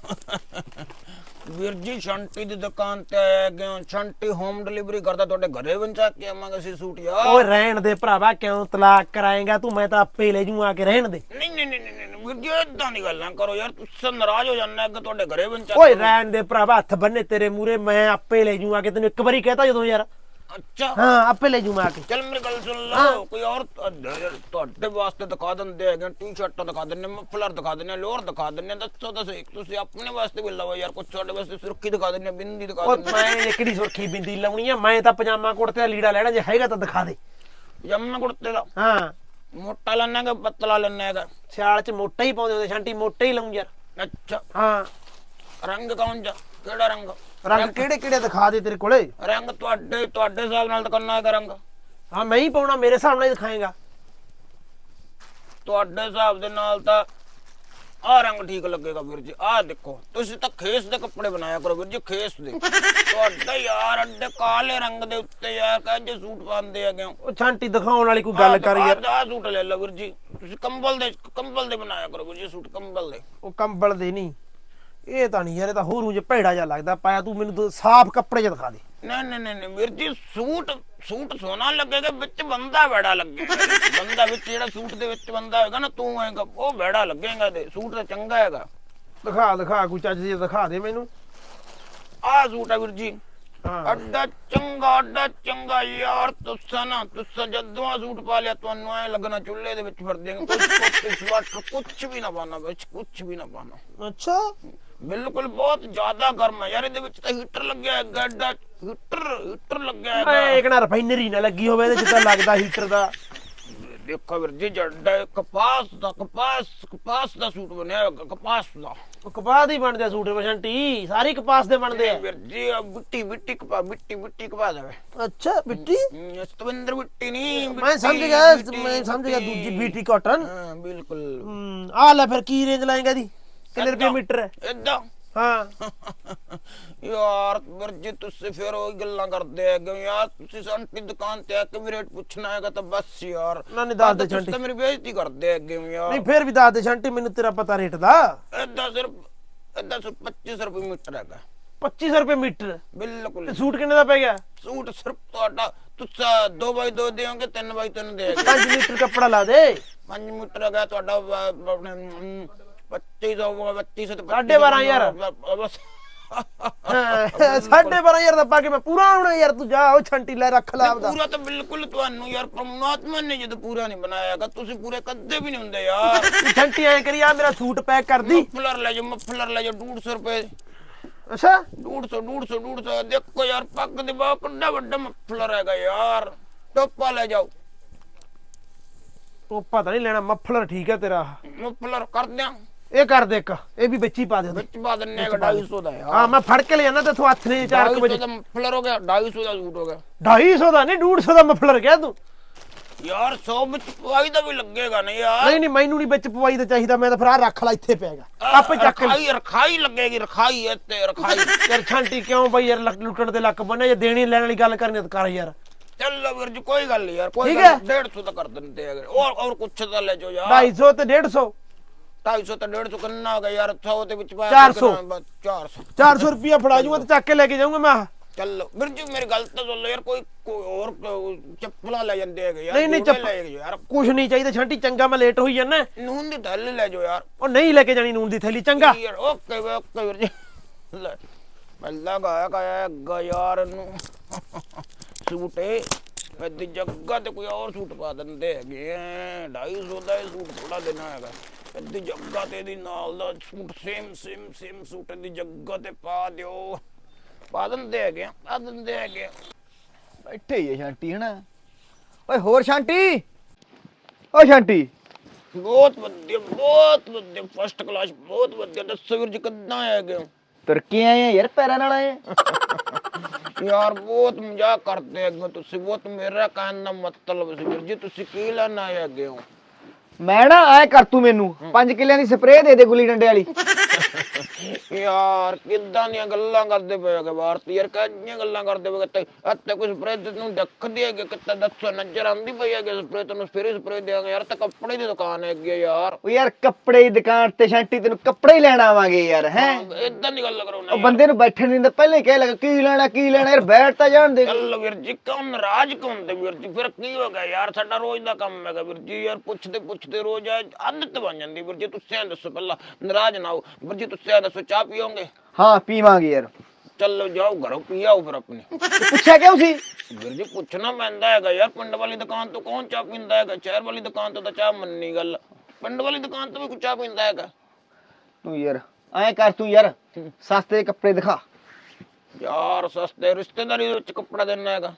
Speaker 2: (laughs)
Speaker 1: ਵੀਰ ਜੀ ਸ਼ੰਟੀ ਦੀ ਦੁਕਾਨ ਤੇ ਆਇਆ ਗਿਆ ਸ਼ੰਟੀ ਹੋਮ ਡਿਲੀਵਰੀ ਕਰਦਾ ਤੁਹਾਡੇ ਘਰੇ ਪਹੁੰਚਾ ਕੇ ਆਵਾਂਗੇ ਅਸੀਂ ਸੂਟ ਯਾਰ।
Speaker 2: ਓਏ ਰਹਿਣ ਦੇ ਭਰਾਵਾ ਕਿਉਂ ਤਲਾਕ ਕਰਾਏਗਾ ਤੂੰ? ਮੈਂ ਤਾਂ ਆਪੇ ਲੈ ਜੂ ਆ ਕੇ ਰਹਿਣ ਦੇ।
Speaker 1: ਨਹੀਂ ਨਹੀਂ ਨਹੀਂ ਨਹੀਂ ਨਹੀਂ, ਵੀਰ ਜੀ ਏਦਾਂ ਦੀ ਗੱਲ ਕਰੋ ਯਾਰ ਤੁਸੀਂ ਨਾਰਾਜ਼ ਹੋ ਜਾਂਦੇ ਅੱਗੇ ਤੁਹਾਡੇ ਘਰੇ ਪਹੁੰਚਾ
Speaker 2: ਓਏ ਰਹਿਣ ਦੇ ਭਰਾਵਾ ਹੱਥ ਬੰਨੇ ਤੇਰੇ ਮੂਰੇ ਮੈਂ ਆਪੇ ਲੈ ਜੂ ਆ ਕੇ ਤੈਨੂੰ ਇੱਕ ਵਾਰੀ ਕਹਿਤਾ ਜਦੋਂ ਯਾਰ।
Speaker 1: ਅੱਛਾ।
Speaker 2: ਹਾਂ ਆਪੇ ਲੈ ਜੂ ਮੈਂ ਆ ਕੇ।
Speaker 1: ਚੱਲ ਮੇਰੀ ਗੱਲ ਸੁਣ ਲਓ ਕੋਈ ਤੁਹਾ- ਤੁਹਾਡੇ ਵਾਸਤੇ ਦਿਖਾ ਦਿੰਦੇ ਹੈਗੇ ਟੀ-ਸ਼ਰਟਾਂ ਦਿਖਾ ਦਿੰਦੇ ਮਫਲਰ ਦਿਖਾ ਦਿੰਦੇ ਲੋਅਰ ਦਿਖਾ ਦਿੰਦੇ ਦੱਸੋ ਦੱਸੋ ਇੱਕ ਤੁਸੀਂ ਆਪਣੇ ਵਾਸਤੇ ਵੀ ਲਵੋ ਯਾਰ ਕੁਝ ਤੁਹਾਡੇ ਵਾਸਤੇ ਸੁਰਖੀ ਦਿਖਾ ਦਿੰਦੇ ਬਿੰਦੀ ਦਿਖਾ ਦਿੰਦੇ
Speaker 2: ਮੈਂ ਇਹ ਕਿਹੜੀ ਸੁਰਖੀ ਬਿੰਦੀ ਲਾਉਣੀ ਆ ਮੈਂ ਤਾਂ ਪਜਾਮਾ ਕੁੜਤੇ ਦਾ ਲੀੜਾ ਲੈਣਾ ਜੇ ਹੈਗਾ ਤਾਂ ਦਿਖਾ ਦੇ।
Speaker 1: ਜੰਮੇ ਕੁੜਤੇ ਦਾ?
Speaker 2: ਹਾਂ।
Speaker 1: ਮੋਟਾ ਲੈਣਾ ਕਿ ਪਤਲਾ ਲੈਣਾ ਹੈਗਾ?
Speaker 2: ਸਿਆਲ ਚ ਮੋਟਾ ਹੀ ਪਾਉਂਦੇ ਉਹਦੇ ਸ਼ੰਟੀ ਮੋਟਾ ਹੀ ਲਾਉਂ ਯਾਰ।
Speaker 1: ਅੱਛਾ।
Speaker 2: ਹਾਂ।
Speaker 1: ਰੰਗ ਕੌਣ ਜਾ ਕਿਹੜਾ ਰੰਗ?
Speaker 2: ਰੰਗ ਕਿਹੜੇ ਕਿਹੜੇ ਦਿਖਾ ਦੇ ਤੇਰੇ ਕੋਲੇ?
Speaker 1: ਰੰਗ ਤੁਹਾਡੇ ਤੁਹਾਡੇ ਹਿਸਾਬ ਨਾਲ ਤਾਂ ਕਰਨਾ ਹੈਗਾ ਰੰਗ।
Speaker 2: ਹਾਂ ਮੈਂ ਹੀ ਪਾਉਣਾ ਮੇਰੇ ਹਿਸਾਬ ਨਾਲ ਹੀ ਦਿਖਾਏਗਾ।
Speaker 1: ਤੁਹਾਡੇ ਹਿਸਾਬ ਦੇ ਨਾਲ ਤਾਂ ਆਹ ਰੰਗ ਠੀਕ ਲੱਗੇਗਾ ਵੀਰ ਜੀ। ਆਹ ਦੇਖੋ ਤੁਸੀਂ ਤਾਂ ਖੇਸ ਦੇ ਕੱਪੜੇ ਬਣਾਇਆ ਕਰੋ ਵੀਰ ਜੀ ਖੇਸ ਦੇ। ਤੁਹਾਡਾ ਯਾਰ ਅੱਡੇ ਕਾਲੇ ਰੰਗ ਦੇ ਉੱਤੇ ਯਾਰ ਕਹਿੰਦੇ ਸੂਟ ਪਾਉਂਦੇ ਹੈਗੇ ਹੋ।
Speaker 2: ਉਹ ਛਾਂਟੀ ਦਿਖਾਉਣ ਵਾਲੀ ਕੋਈ ਗੱਲ ਕਰ ਯਾਰ।
Speaker 1: ਆਹ ਸੂਟ ਲੈ ਲਓ ਵੀਰ ਜੀ। ਤੁਸੀਂ ਕੰਬਲ ਦੇ ਕੰਬਲ ਦੇ ਬਣਾਇਆ ਕਰੋ ਵੀਰ ਜੀ ਸੂਟ ਕੰਬਲ ਦੇ।
Speaker 2: ਉਹ ਕੰਬਲ ਦੇ ਨਹੀਂ। ਇਹ ਤਾਂ ਨਹੀਂ ਯਾਰ ਇਹ ਤਾਂ ਹੋਰੂ ਜੇ ਭੈੜਾ ਜਿਹਾ ਲੱਗਦਾ। ਪਾਇਆ ਤੂੰ ਮੈਨੂੰ ਤਾਂ ਸਾਫ਼ ਕੱਪੜੇ ਜਿਹਾ ਦਿਖਾ ਦੇ।
Speaker 1: ਨਹੀਂ ਨਹੀਂ ਨਹੀਂ ਨਹੀਂ ਵੀਰ ਜੀ ਸੂਟ ਸੂਟ ਸੋਨਾ ਲੱਗੇਗਾ ਵਿੱਚ ਬੰਦਾ ਬੜਾ ਲੱਗੇਗਾ। ਬੰਦਾ ਵਿੱਚ ਜਿਹੜਾ ਸੂਟ ਦੇ ਵਿੱਚ ਬੰਦਾ ਹੋਏਗਾ ਨਾ ਤੂੰ ਆਏਗਾ ਉਹ ਬੜਾ ਲੱਗੇਗਾ ਦੇ ਸੂਟ ਤਾਂ ਚੰਗਾ ਹੈਗਾ।
Speaker 2: ਦਿਖਾ ਦਿਖਾ ਕੋਈ ਚੱਜ ਜਿਹਾ ਦਿਖਾ ਦੇ ਮੈਨੂੰ।
Speaker 1: ਆਹ ਸੂਟ ਹੈ ਵੀਰ ਜੀ।
Speaker 2: ਹਾਂ।
Speaker 1: ਅੱਡਾ ਚੰਗਾ ਅੱਡਾ ਚੰਗਾ ਯਾਰ ਤੁਸਾਂ ਨਾ ਤੁਸਾਂ ਜਦੋਂ ਆਹ ਸੂਟ ਪਾ ਲਿਆ ਤੁਹਾਨੂੰ ਐ ਲੱਗਣਾ ਚੁੱਲ੍ਹੇ ਦੇ ਵਿੱਚ ਫਿਰਦੇ ਕੁਝ ਕੁਝ ਸਵਾਟ ਕੁਝ ਵੀ ਨਾ ਪਾਣਾ ਵਿੱਚ ਕੁਝ ਵੀ ਨਾ ਪਾਣਾ
Speaker 2: ਅੱਛਾ।
Speaker 1: ਬਿਲਕੁਲ ਬਹੁਤ ਜ਼ਿਆਦਾ ਗਰਮ ਹੈ ਯਾਰ ਇਹਦੇ ਵਿੱਚ ਤਾਂ ਹੀਟਰ ਲੱਗਿਆ ਹੈ ਗੱਡਾ ਹੀਟਰ ਹੀਟਰ ਲੱਗਿਆ ਹੈਗਾ।
Speaker 2: ਇੱਕ ਨਾ ਰਿਫਾਈਨਰੀ ਨਾ ਲੱਗੀ ਹੋਵੇ ਇਹਦੇ ਜਿੱਦਾਂ ਲੱਗਦਾ ਹੀਟਰ ਦਾ।
Speaker 1: ਦੇਖੋ ਵੀਰ ਜੀ ਜੱਡਾ ਕਪਾਸ ਦਾ ਕਪਾਸ ਕਪਾਸ ਦਾ ਸੂਟ ਬਣਿਆ ਹੋਇਆ, ਕਪਾਸ ਦਾ।
Speaker 2: ਉਹ ਕਪਾਹ ਦੀ ਬਣਦੇ ਆ ਸੂਟ ਵਸ਼ੰਟੀ ਸਾਰੇ ਕਪਾਸ ਦੇ ਬਣਦੇ ਆ।
Speaker 1: ਵੀਰ ਜੀ ਆਹ ਮਿੱਟੀ ਮਿੱਟੀ ਕਪਾ ਮਿੱਟੀ ਮਿੱਟੀ ਕਪਾ ਦੇਵੇ।
Speaker 2: ਅੱਛਾ ਬਿੱਟੀ
Speaker 1: ਸਤਵਿੰਦਰ ਮਿੱਟੀ ਨਹੀਂ
Speaker 2: ਮੈਂ ਸਮਝ ਗਿਆ ਮੈਂ ਸਮਝ ਗਿਆ। ਦੂਜੀ ਬੀਟੀ ਕਾਟਨ।
Speaker 1: ਹਾਂ ਬਿਲਕੁਲ।
Speaker 2: ਆ ਲੈ ਫਿਰ ਕੀ ਰੇਂਜ ਲਾਏਗਾ ਦੀ ਕਿੰਨੇ ਰੁਪਏ। ਮੀਟਰ ਹੈ?
Speaker 1: ਏਦਾਂ।
Speaker 2: ਹਾਂ। (laughs)
Speaker 1: ਯਾਰ ਵੀਰ ਜੀ ਤੁਸੀਂ ਫਿਰ ਉਹ ਗੱਲਾਂ ਕਰਦੇ ਹੈਗੇ ਯਾਰ ਤੁਸੀਂ ਸੰਟੀ ਦੁਕਾਨ ਤੇ ਆ ਕੇ ਵੀ ਰੇਟ ਪੁੱਛਣਾ ਹੈਗਾ ਤਾਂ ਬਸ ਯਾਰ।
Speaker 2: ਨਾ ਨਹੀਂ ਦੱਸ ਦੇ
Speaker 1: ਤੁਸੀਂ
Speaker 2: ਛੰਟੀ।
Speaker 1: ਮੇਰੀ ਬੇਇੱਜ਼ਤੀ ਕਰਦੇ ਹੈਗੇ ਹੋ ਯਾਰ।
Speaker 2: ਨਹੀਂ ਫਿਰ ਵੀ ਦੱਸ ਦੇ ਛੰਟੀ ਮੈਨੂੰ ਤੇਰਾ ਪਤਾ ਰੇਟ ਦਾ।
Speaker 1: ਏਦਾਂ ਸਿਰਫ ਏਦਾਂ ਸਿਰਫ 2500 ਰੁਪਏ ਮੀਟਰ ਹੈਗਾ।
Speaker 2: 2500 ਰੁਪਏ ਮੀਟਰ?
Speaker 1: ਬਿਲਕੁਲ।
Speaker 2: ਤੇ ਸੂਟ ਕਿੰਨੇ ਦਾ ਪੈ ਗਿਆ?
Speaker 1: ਸੂਟ ਸਿਰਫ ਤੁਹਾਡਾ ਤੁਸੀਂ 2 ਬਾਈ 2 ਦੇਓਗੇ 3 ਬਾਈ 3 ਦੇਗੇ
Speaker 2: 5 ਮੀਟਰ ਕੱਪੜਾ ਲਾ ਦੇ।
Speaker 1: 5 ਮੀਟਰ ਹੈਗਾ ਤੁਹਾਡਾ ਅਹ, ਆਪਣੇ, ਅਮ, 2500 2500 ਤੇ
Speaker 2: ਸਾਢੇ ਬਾਰਾਂ ਹਜ਼ਾਰ।
Speaker 1: ਬਸ।
Speaker 2: ਸਾਢੇ 12000 ਦਾ ਪਾ ਕੇ ਮੈਂ ਪੂਰਾ ਆਉਣਾ ਯਾਰ ਤੂੰ ਜਾ ਉਹ ਛੰਟੀ ਲੈ ਰੱਖ ਲੈ ਆਪਦਾ।
Speaker 1: ਪੂਰਾ ਤਾਂ ਬਿਲਕੁਲ ਤੁਹਾਨੂੰ ਯਾਰ ਪਰਮਾਤਮਾ ਨੇ ਜਦੋਂ ਪੂਰਾ ਨਹੀਂ ਬਣਾਇਆਗਾ ਤੁਸੀਂ ਪੂਰੇ ਕਦੇ ਵੀ ਨਹੀਂ ਹੁੰਦੇ ਯਾਰ।
Speaker 2: ਤੂੰ ਛੰਟੀ ਐ ਕਰੀ ਆ ਮੇਰਾ ਸੂਟ ਪੈਕ ਕਰ ਦੀ
Speaker 1: ਮਫਲਰ ਲੈ ਜਾ ਮਫਲਰ ਲੈ ਜਾ 150 ਰੁਪਏ।
Speaker 2: ਅੱਛਾ।
Speaker 1: 150 150 150 ਦੇਖੋ ਯਾਰ ਪੱਗ ਦੇ ਬਾਹ ਕਿੰਨਾ ਵੱਡਾ ਮਫਲਰ ਹੈਗਾ ਯਾਰ। ਟੋਪਾ ਲੈ ਜਾਓ।
Speaker 2: ਉਹ ਪਤਾ ਨਹੀਂ ਲੈਣਾ ਮਫਲਰ ਠੀਕ ਹੈ ਤੇਰਾ।
Speaker 1: ਮਫਲਰ ਕਰ ਦਿਆਂ।
Speaker 2: ਇਹ ਕਰ ਦੇ ਇੱਕ। ਇਹ ਵੀ ਵਿੱਚ ਹੀ ਪਾ ਦੇ।
Speaker 1: ਵਿੱਚ ਪਾ ਦਿੰਨੇ ਹੈਗਾ 250 ਦਾ। ਯਾਰ।
Speaker 2: ਹਾਂ ਮੈਂ ਫੜ ਕੇ ਲੈ ਜਾਣਾ ਤੇ ਤੂੰ ਹੱਥ ਨੇ 4
Speaker 1: 250
Speaker 2: ਵਜੇ।
Speaker 1: ਦਾ ਮਫਲਰ ਹੋ ਗਿਆ 250 ਦਾ ਸੂਟ ਹੋ ਗਿਆ।
Speaker 2: 250 ਦਾ ਨਹੀਂ 150 ਦਾ ਮਫਲਰ ਕਿਹਾ ਤੂੰ?
Speaker 1: ਯਾਰ 100 ਵਿੱਚ ਪਵਾਈ ਦਾ ਵੀ ਲੱਗੇਗਾ ਨਾ ਯਾਰ।
Speaker 2: ਨਹੀਂ ਨਹੀਂ ਮੈਨੂੰ ਨਹੀਂ ਵਿੱਚ ਪਵਾਈ ਦਾ ਚਾਹੀਦਾ ਮੈਂ ਤਾਂ ਫਿਰ ਆ ਰੱਖ ਲੈ ਇੱਥੇ ਪੈਗਾ ਆਪੇ ਚੱਕ ਲੈ।
Speaker 1: ਰਖਾਈ ਰਖਾਈ ਲੱਗੇਗੀ ਰਖਾਈ ਇੱਥੇ ਰਖਾਈ।
Speaker 2: ਯਾਰ ਛਾਂਟੀ ਕਿਉਂ ਬਈ ਯਾਰ ਲੱਕ- ਲੁੱਟਣ ਤੇ ਲੱਕ ਬੰਨੇ ਜੇ ਦੇਣੀ ਲੈਣ ਵਾਲੀ ਗੱਲ ਕਰਨੀ ਤਾਂ ਕਰ ਯਾਰ।
Speaker 1: ਚੱਲ ਵੀਰ ਜੀ ਕੋਈ ਗੱਲ ਨਹੀਂ ਯਾਰ ਕੋਈ
Speaker 2: ਠੀਕ
Speaker 1: ਗੱਲ
Speaker 2: ਹੈ।
Speaker 1: 150 ਤਾਂ ਕਰ ਦਿੰਦੇ ਹੈਗੇ। ਔਰ ਔਰ ਕੁਛ ਤਾਂ ਲੈ ਜਾਓ ਯਾਰ।
Speaker 2: 250 ਤੇ 150
Speaker 1: 250 ਤਾਂ 150 ਕਿੰਨਾ ਹੋ ਗਿਆ ਯਾਰ 100 ਦੇ ਵਿੱਚ ਪਾਇਆ
Speaker 2: 400
Speaker 1: 400
Speaker 2: 400 ਰੁਪਿਆ ਫੜਾ ਜੂਗਾ ਤੇ ਚੱਕ ਕੇ ਲੈ ਕੇ ਜਾਊਂਗਾ ਮੈਂ।
Speaker 1: ਚੱਲ ਵੀਰ ਜੀ ਮੇਰੀ ਗੱਲ ਤਾਂ ਸੁਣ ਲਓ ਯਾਰ ਕੋਈ ਕੋਈ ਹੋਰ ਚੱਪਲਾਂ ਲੈ ਜਾਂਦੇ ਹੈਗੇ ਯਾਰ
Speaker 2: ਨਹੀਂ, ਨਹੀਂ,
Speaker 1: ਜੂੜੇ
Speaker 2: ਚੱਪ-
Speaker 1: ਲੈ ਜਾਓ ਯਾਰ।
Speaker 2: ਕੁਛ ਨਹੀਂ ਚਾਹੀਦਾ ਛੰਟੀ ਚੰਗਾ ਮੈਂ ਲੇਟ ਹੋਈ ਜਾਂਦਾ
Speaker 1: ਨੂਨ ਦੀ ਥੈਲੀ ਲੈ ਜਾਓ ਯਾਰ।
Speaker 2: ਉਹ ਨਹੀਂ ਲੈ ਕੇ ਜਾਣੀ ਨੂਨ ਦੀ ਥੈਲੀ ਚੰਗਾ।
Speaker 1: ਯਾਰ ਓਕੇ ਓਕੇ ਵੀਰ ਜੀ। ਲੈ ਪਹਿਲਾਂ ਗਾਇਆ ਗਾਇਆ ਗਾ ਯਾਰ ਨੂੰ ਸੂਟ ਇਹਦੀ ਜੱਗਾ ਤੇ ਕੋਈ ਹੋਰ ਸੂਟ ਪਾ ਦਿੰਦੇ ਹੈਗੇ ਐ। 250 ਦਾ ਇਹ ਸੂਟ ਥੋੜਾ ਦੇਣਾ ਹੈਗਾ। ਇਹਦੀ ਜੱਗਾ ਤੇ ਇਹਦੀ ਨਾਲ ਦਾ suit same same same suit ਇਹਦੀ ਜੱਗਾ ਤੇ ਪਾ ਦਿਓ। ਪਾ ਦਿੰਦੇ ਹੈਗੇ ਆ, ਪਾ ਦਿੰਦੇ ਹੈਗੇ ਆ।
Speaker 3: ਬੈਠੇ ਹੀ ਆ ਸ਼ਾਂਟੀ ਹਨਾ? ਓਏ ਹੋਰ ਸ਼ਾਂਟੀ ਓ ਸ਼ਾਂਟੀ
Speaker 1: ਬਹੁਤ ਵਧੀਆ ਬਹੁਤ ਵਧੀਆ ਫਸਟ ਕਲਾਸ ਬਹੁਤ ਵਧੀਆ। ਦੱਸੋ ਵੀਰ ਜੀ ਕਿੱਦਾਂ ਹੈਗੇ ਹੋ?
Speaker 3: ਤੁਰ ਕੇ ਆਏ ਆ ਯਾਰ ਪੈਰਾਂ ਨਾਲ ਆਏ ਆ।
Speaker 1: ਯਾਰ ਬਹੁਤ ਮਜ਼ਾਕ ਕਰਦੇ ਹੈਗੇ ਹੋ ਤੁਸੀਂ। ਬਹੁਤ ਮੇਰਾ ਕਹਿਣ ਦਾ ਮਤਲਬ ਸੀ ਵੀਰ ਜੀ ਤੁਸੀਂ ਕੀ ਲੈਣ ਆਏ ਹੈਗੇ ਹੋ?
Speaker 3: ਮੈਂ ਨਾ ਆਏ ਕਰ ਤੂੰ ਮੈਨੂੰ। 5 ਕਿੱਲਿਆਂ ਦੀ ਸਪਰੇਅ ਦੇ ਦੇ ਗੁੱਲੀ ਡੰਡੇ ਵਾਲੀ।
Speaker 1: ਯਾਰ ਕਿੱਦਾਂ ਦੀਆਂ ਗੱਲਾਂ ਕਰਦੇ ਪਏ ਹੈਗੇ ਭਾਰਤੀ? ਯਾਰ ਕਿੰਨੀਆਂ ਗੱਲਾਂ ਕਰਦੇ ਪਏ ਤੇ ਅੱਤੇ ਕੋਈ ਸਪਰੇ ਨੂੰ ਦੇਖਦੇ ਹੈਗੇ ਕਿਤੇ ਦੱਸੋ ਨਜ਼ਰ ਆਂਦੀ ਪਈ ਹੈਗੇ ਸਪਰੇ ਤੈਨੂੰ? ਫਿਰ ਸਪਰੇ ਦੇਾਂਗੇ ਯਾਰ ਤਾਂ ਕੱਪੜੇ ਦੀ ਦੁਕਾਨ ਹੈਗੀ ਯਾਰ।
Speaker 3: ਓ ਯਾਰ ਕੱਪੜੇ ਦੀ ਦੁਕਾਨ ਤੇ ਸ਼ਾਂਟੀ ਤੈਨੂੰ ਕੱਪੜੇ ਹੀ ਲੈਣ ਆਵਾਂਗੇ ਯਾਰ ਹੈ?
Speaker 1: ਇਦਾਂ ਦੀ ਗੱਲ ਕਰੋ ਨਾ
Speaker 3: ਉਹ। ਬੰਦੇ ਨੂੰ ਬੈਠਣ ਨਹੀਂ ਦਿੰਦਾ। ਪਹਿਲਾਂ ਹੀ ਕਹਿ ਲੱਗਾ ਕੀ ਲੈਣਾ ਕੀ ਲੈਣਾ? ਯਾਰ ਬੈਠ ਤਾਂ ਜਾਣ ਦੇ।
Speaker 1: ਚੱਲ ਵੀਰ ਜੀ ਕਿਉਂ ਨਾਰਾਜ਼ ਕਿਉਂ ਹੁੰਦੇ ਵੀਰ ਜੀ? ਫਿਰ ਕੀ ਹੋ ਗਿਆ ਯਾਰ? ਸਾਡਾ ਰੋਜ਼ ਦਾ ਕੰਮ ਹੈਗਾ ਵੀਰ ਜੀ। ਯਾਰ ਪੁੱਛਦੇ ਪੁੱਛਦੇ ਰੋਜ਼ ਆਦਤ ਬਣ ਜਾਂਦੀ ਵੀਰ ਜੀ। ਤੁਸੀਂ ਦੱਸੋ ਪਹਿਲਾਂ ਨਾਰਾਜ਼ ਨਾ ਹੋ। ਵੀਰ ਜੀ ਤੁਸੀਂ ਐਂ ਦੱਸੋ ਚਾਹ ਪੀਓਗੇ?
Speaker 3: ਹਾਂ ਪੀਵਾਂਗੇ ਯਾਰ।
Speaker 1: ਚੱਲੋ ਜਾਓ ਘਰੋਂ ਪੀ ਆਓ ਫਿਰ ਆਪਣੀ।
Speaker 3: ਪੁੱਛਿਆ ਕਿਉਂ ਸੀ?
Speaker 1: ਵੀਰ ਜੀ ਪੁੱਛਣਾ ਪੈਂਦਾ ਹੈਗਾ ਯਾਰ ਪਿੰਡ ਵਾਲੀ ਦੁਕਾਨ ਤੋਂ ਕੌਣ ਚਾਹ ਪੀਂਦਾ ਹੈਗਾ? ਸ਼ਹਿਰ ਵਾਲੀ ਦੁਕਾਨ ਤੋਂ ਤਾਂ ਚਾਹ ਮੰਨੀ ਗੱਲ। ਪਿੰਡ ਵਾਲੀ ਦੁਕਾਨ ਤੋਂ ਵੀ ਕੋਈ ਚਾਹ ਪੀਂਦਾ ਹੈਗਾ?
Speaker 3: ਤੂੰ ਯਾਰ ਐਂ ਕਰ ਤੂੰ ਯਾਰ ਸਸਤੇ ਕੱਪੜੇ ਦਿਖਾ।
Speaker 1: ਯਾਰ ਸਸਤੇ ਰਿਸ਼ਤੇਦਾਰੀ ਵਿੱਚ ਕੱਪੜਾ ਦੇਣਾ ਹੈਗਾ।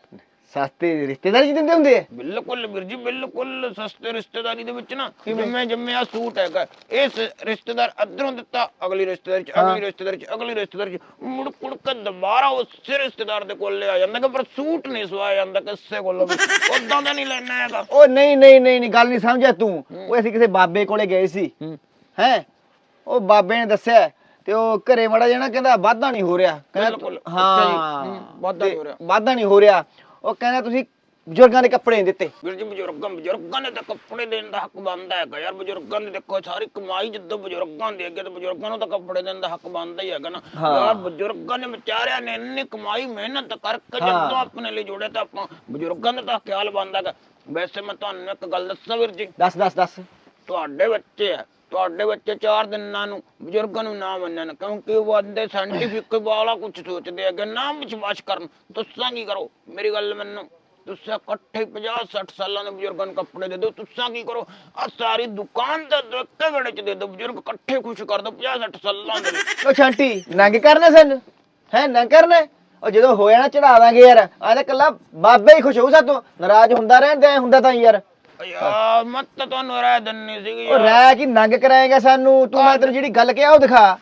Speaker 3: ਸਸਤੇ ਰਿਸ਼ਤੇਦਾਰੀ ਚ ਦਿੰਦੇ ਹੁੰਦੇ? ਆ
Speaker 1: ਬਿਲਕੁਲ ਵੀਰ ਜੀ ਬਿਲਕੁਲ ਸਸਤੇ ਰਿਸ਼ਤੇਦਾਰੀ ਦੇ ਵਿੱਚ ਨਾ ਜਿਵੇਂ ਜਿਵੇਂ ਆ ਸੂਟ ਹੈਗਾ। ਇਸ ਰਿਸ਼ਤੇਦਾਰ ਅੱਧਰੋਂ ਦਿੱਤਾ ਅਗਲੀ ਰਿਸ਼ਤੇਦਾਰੀ ਚ ਅਗਲੀ ਰਿਸ਼ਤੇਦਾਰੀ ਚ ਅਗਲੀ ਰਿਸ਼ਤੇਦਾਰੀ ਚ। ਮੁੜ ਕੁੜ ਕੇ ਦੁਬਾਰਾ ਉਸੇ ਰਿਸ਼ਤੇਦਾਰ ਦੇ ਕੋਲ ਆ ਜਾਂਦਾ ਕਿ ਪਰ ਸੂਟ ਨਹੀਂ ਸਵਾਇਆ ਜਾਂਦਾ ਕਿਸੇ ਕੋਲੋਂ ਉਦਾਂ ਦਾ ਨਹੀਂ ਲੈਣਾ ਹੈਗਾ।
Speaker 3: ਉਹ ਨਹੀਂ ਨਹੀਂ ਨਹੀਂ ਨਹੀਂ ਗੱਲ ਨਹੀਂ ਸਮਝਿਆ ਤੂੰ। ਉਹ ਅਸੀਂ ਕਿਸੇ ਬਾਬੇ ਕੋਲੇ ਗਏ ਸੀ।
Speaker 1: ਹੂੰ।
Speaker 3: ਉਹ ਬਾਬੇ ਨੇ ਦੱਸਿਆ ਤੇ ਉਹ ਘਰੇ ਮੜਾ ਜਾਣਾ ਕਹਿੰਦਾ ਵਾਧਾ ਨਹੀਂ ਹੋ ਰਿਹਾ।
Speaker 1: ਬਿਲਕੁਲ।
Speaker 3: ਕਹਿੰਦਾ। ਹਾਂ
Speaker 1: ਵਾਧਾ ਨਹੀਂ ਹੋ ਰਿਹਾ।
Speaker 3: ਵਾਧਾ ਨਹੀਂ ਹੋ ਰਿਹਾ। ਉਹ ਕਹਿੰਦਾ ਤੁਸੀਂ ਬਜ਼ੁਰਗਾਂ ਦੇ ਕੱਪੜੇ ਨਹੀਂ ਦਿੱਤੇ।
Speaker 1: ਵੀਰ ਜੀ ਬਜ਼ੁਰਗਾਂ ਬਜ਼ੁਰਗਾਂ ਨੇ ਤਾਂ ਕੱਪੜੇ ਦੇਣ ਦਾ ਹੱਕ ਬਣਦਾ ਹੈਗਾ ਯਾਰ। ਬਜ਼ੁਰਗਾਂ ਦੀ ਦੇਖੋ ਸਾਰੀ ਕਮਾਈ ਜਦੋਂ ਬਜ਼ੁਰਗਾਂ ਦੀ ਅੱਗੇ ਤੇ ਬਜ਼ੁਰਗਾਂ ਨੂੰ ਤਾਂ ਕੱਪੜੇ ਦੇਣ ਦਾ ਹੱਕ ਬਣਦਾ ਹੀ ਹੈਗਾ ਨਾ। ਯਾਰ ਬਜ਼ੁਰਗਾਂ ਨੇ ਵਿਚਾਰਿਆਂ ਨੇ ਇੰਨੀ ਕਮਾਈ ਮਿਹਨਤ ਕਰਕੇ ਜਦੋਂ ਆਪਣੇ ਲਈ ਜੋੜੇ ਤਾਂ ਆਪਾਂ ਬਜ਼ੁਰਗਾਂ ਦਾ ਤਾਂ ਖਿਆਲ ਬਣਦਾ ਹੈਗਾ। ਵੈਸੇ ਮੈਂ ਤੁਹਾਨੂੰ ਇੱਕ ਗੱਲ ਦੱਸਾਂ ਵੀਰ ਜੀ।
Speaker 3: ਦੱਸ ਦੱਸ ਦੱਸ।
Speaker 1: ਤੁਹਾਡੇ ਬੱਚੇ ਆ ਤੁਹਾਡੇ ਬੱਚੇ ਚਾਰ ਦਿਨਾਂ ਨੂੰ ਬਜ਼ੁਰਗਾਂ ਨੂੰ ਨਾ ਮੰਨਣ, ਕਿਉਂਕਿ ਉਹ ਆਂਦੇ ਸਾਇੰਟੀਫਿਕ ਵਾਲਾ ਕੁਝ ਸੋਚਦੇ ਹੈਗੇ ਨਾ ਵਿਸ਼ਵਾਸ ਕਰਨ। ਤੁਸੀਂ ਕੀ ਕਰੋ? ਮੇਰੀ ਗੱਲ ਮੈਨੂੰ। ਤੁਸੀਂ ਇਕੱਠੇ 50 60 ਸਾਲਾਂ ਦੇ ਬਜ਼ੁਰਗਾਂ ਨੂੰ ਕੱਪੜੇ ਦੇ ਦਿਓ। ਤੁਸੀਂ ਕੀ ਕਰੋ? ਆ ਸਾਰੀ ਦੁਕਾਨ ਤੇ ਦੋ ਵੇੜੇ ਚ ਦੇ ਦਿਓ। ਬਜ਼ੁਰਗ ਇਕੱਠੇ ਖੁਸ਼ ਕਰ ਦਿਓ 50 60 ਸਾਲਾਂ ਦੇ ਵਿੱਚ।
Speaker 3: ਛਾਂਟੀ ਨੰਗ ਕਰਨਾ ਸਾਨੂੰ? ਹੈ, ਨੰਗ ਕਰਨਾ? ਉਹ ਜਦੋਂ ਹੋਇਆ ਨਾ ਚੜਾ ਦਾਂਗੇ ਯਾਰ। ਆ ਤਾਂ ਕੱਲਾ ਬਾਬੇ ਹੀ ਖੁਸ਼ ਹੋਊ ਸਾਤੋਂ। ਨਾਰਾਜ਼ ਹੁੰਦਾ ਰਹਿੰਦਾ, ਐਂ ਹੁੰਦਾ ਤਾਂ ਯਾਰ।
Speaker 1: ਓ ਯਾਰ ਮਤ ਤਾਂ ਤੁਹਾਨੂੰ ਰਾਇ ਦਿੰਨੀ ਸੀਗੀ
Speaker 3: ਉਹ
Speaker 1: ਯਾਰ।
Speaker 3: ਰਹਿ ਕੀ ਨੰਗ ਕਰਾਏਗਾ ਸਾਨੂੰ? ਤੂੰ ਮੈਂ ਤੈਨੂੰ ਜਿਹੜੀ ਗੱਲ ਕਿਹਾ ਉਹ ਦਿਖਾ।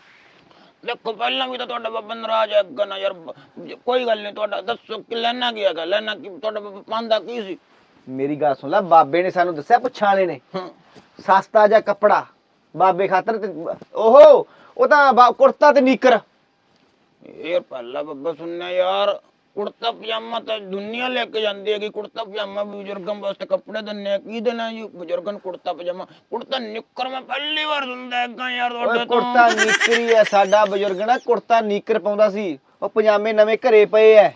Speaker 1: ਦੇਖੋ ਪਹਿਲਾਂ ਵੀ ਤਾਂ ਤੁਹਾਡਾ ਬਾਬਾ ਨਾਰਾਜ਼ ਹੈਗਾ ਨਾ ਯਾਰ ਬ- ਕੋਈ ਗੱਲ ਨਹੀਂ ਤੁਹਾਡਾ ਦੱਸੋ ਕਿ ਲੈਣਾ ਕੀ ਹੈਗਾ ਲੈਣਾ ਕੀ ਤੁਹਾਡਾ ਬਾਬਾ ਪਾਉਂਦਾ ਕੀ ਸੀ?
Speaker 3: ਮੇਰੀ ਗੱਲ ਸੁਣ ਲੈ ਬਾਬੇ ਨੇ ਸਾਨੂੰ ਦੱਸਿਆ ਪੁੱਛਾਂ ਵਾਲੇ ਨੇ। ਸਸਤਾ ਜਿਹਾ ਕੱਪੜਾ ਬਾਬੇ ਖਾਤਰ ਤੇ ਓਹੋ ਉਹ ਤਾਂ ਕੁੜਤਾ ਤੇ ਨੀਕਰ।
Speaker 1: ਇਹ ਪਹਿਲਾ ਬੱਬਾ ਸੁਣਨਾ ਯਾਰ। ਕੁੜਤਾ ਪਜਾਮਾ ਤਾਂ ਦੁਨੀਆ ਲੈ ਕੇ ਜਾਂਦੀ ਹੈਗੀ ਕੁੜਤਾ ਪਜਾਮਾ ਵੀ ਬਜ਼ੁਰਗਾਂ ਵਾਸਤੇ ਕੱਪੜੇ ਦਿੰਨੇ ਕੀ ਦੇਣਾ ਜੀ? ਬਜ਼ੁਰਗਾਂ ਨੂੰ ਕੁੜਤਾ ਪਜਾਮਾ ਕੁੜਤਾ ਨਿੱਕਰ ਮੈਂ ਪਹਿਲੀ ਵਾਰ ਸੁਣਦਾ ਹੈਗਾ ਯਾਰ
Speaker 3: ਓਏ
Speaker 1: ਤੁਹਾਡੇ ਤੋਂ।
Speaker 3: ਕੁੜਤਾ ਨੀਕਰੀ ਐ ਸਾਡਾ ਬਜ਼ੁਰਗ ਨਾ ਕੁੜਤਾ ਨੀਕਰ ਪਾਉਂਦਾ ਸੀ ਉਹ ਪਜਾਮੇ ਨਵੇਂ ਘਰੇ ਪਏ ਐ।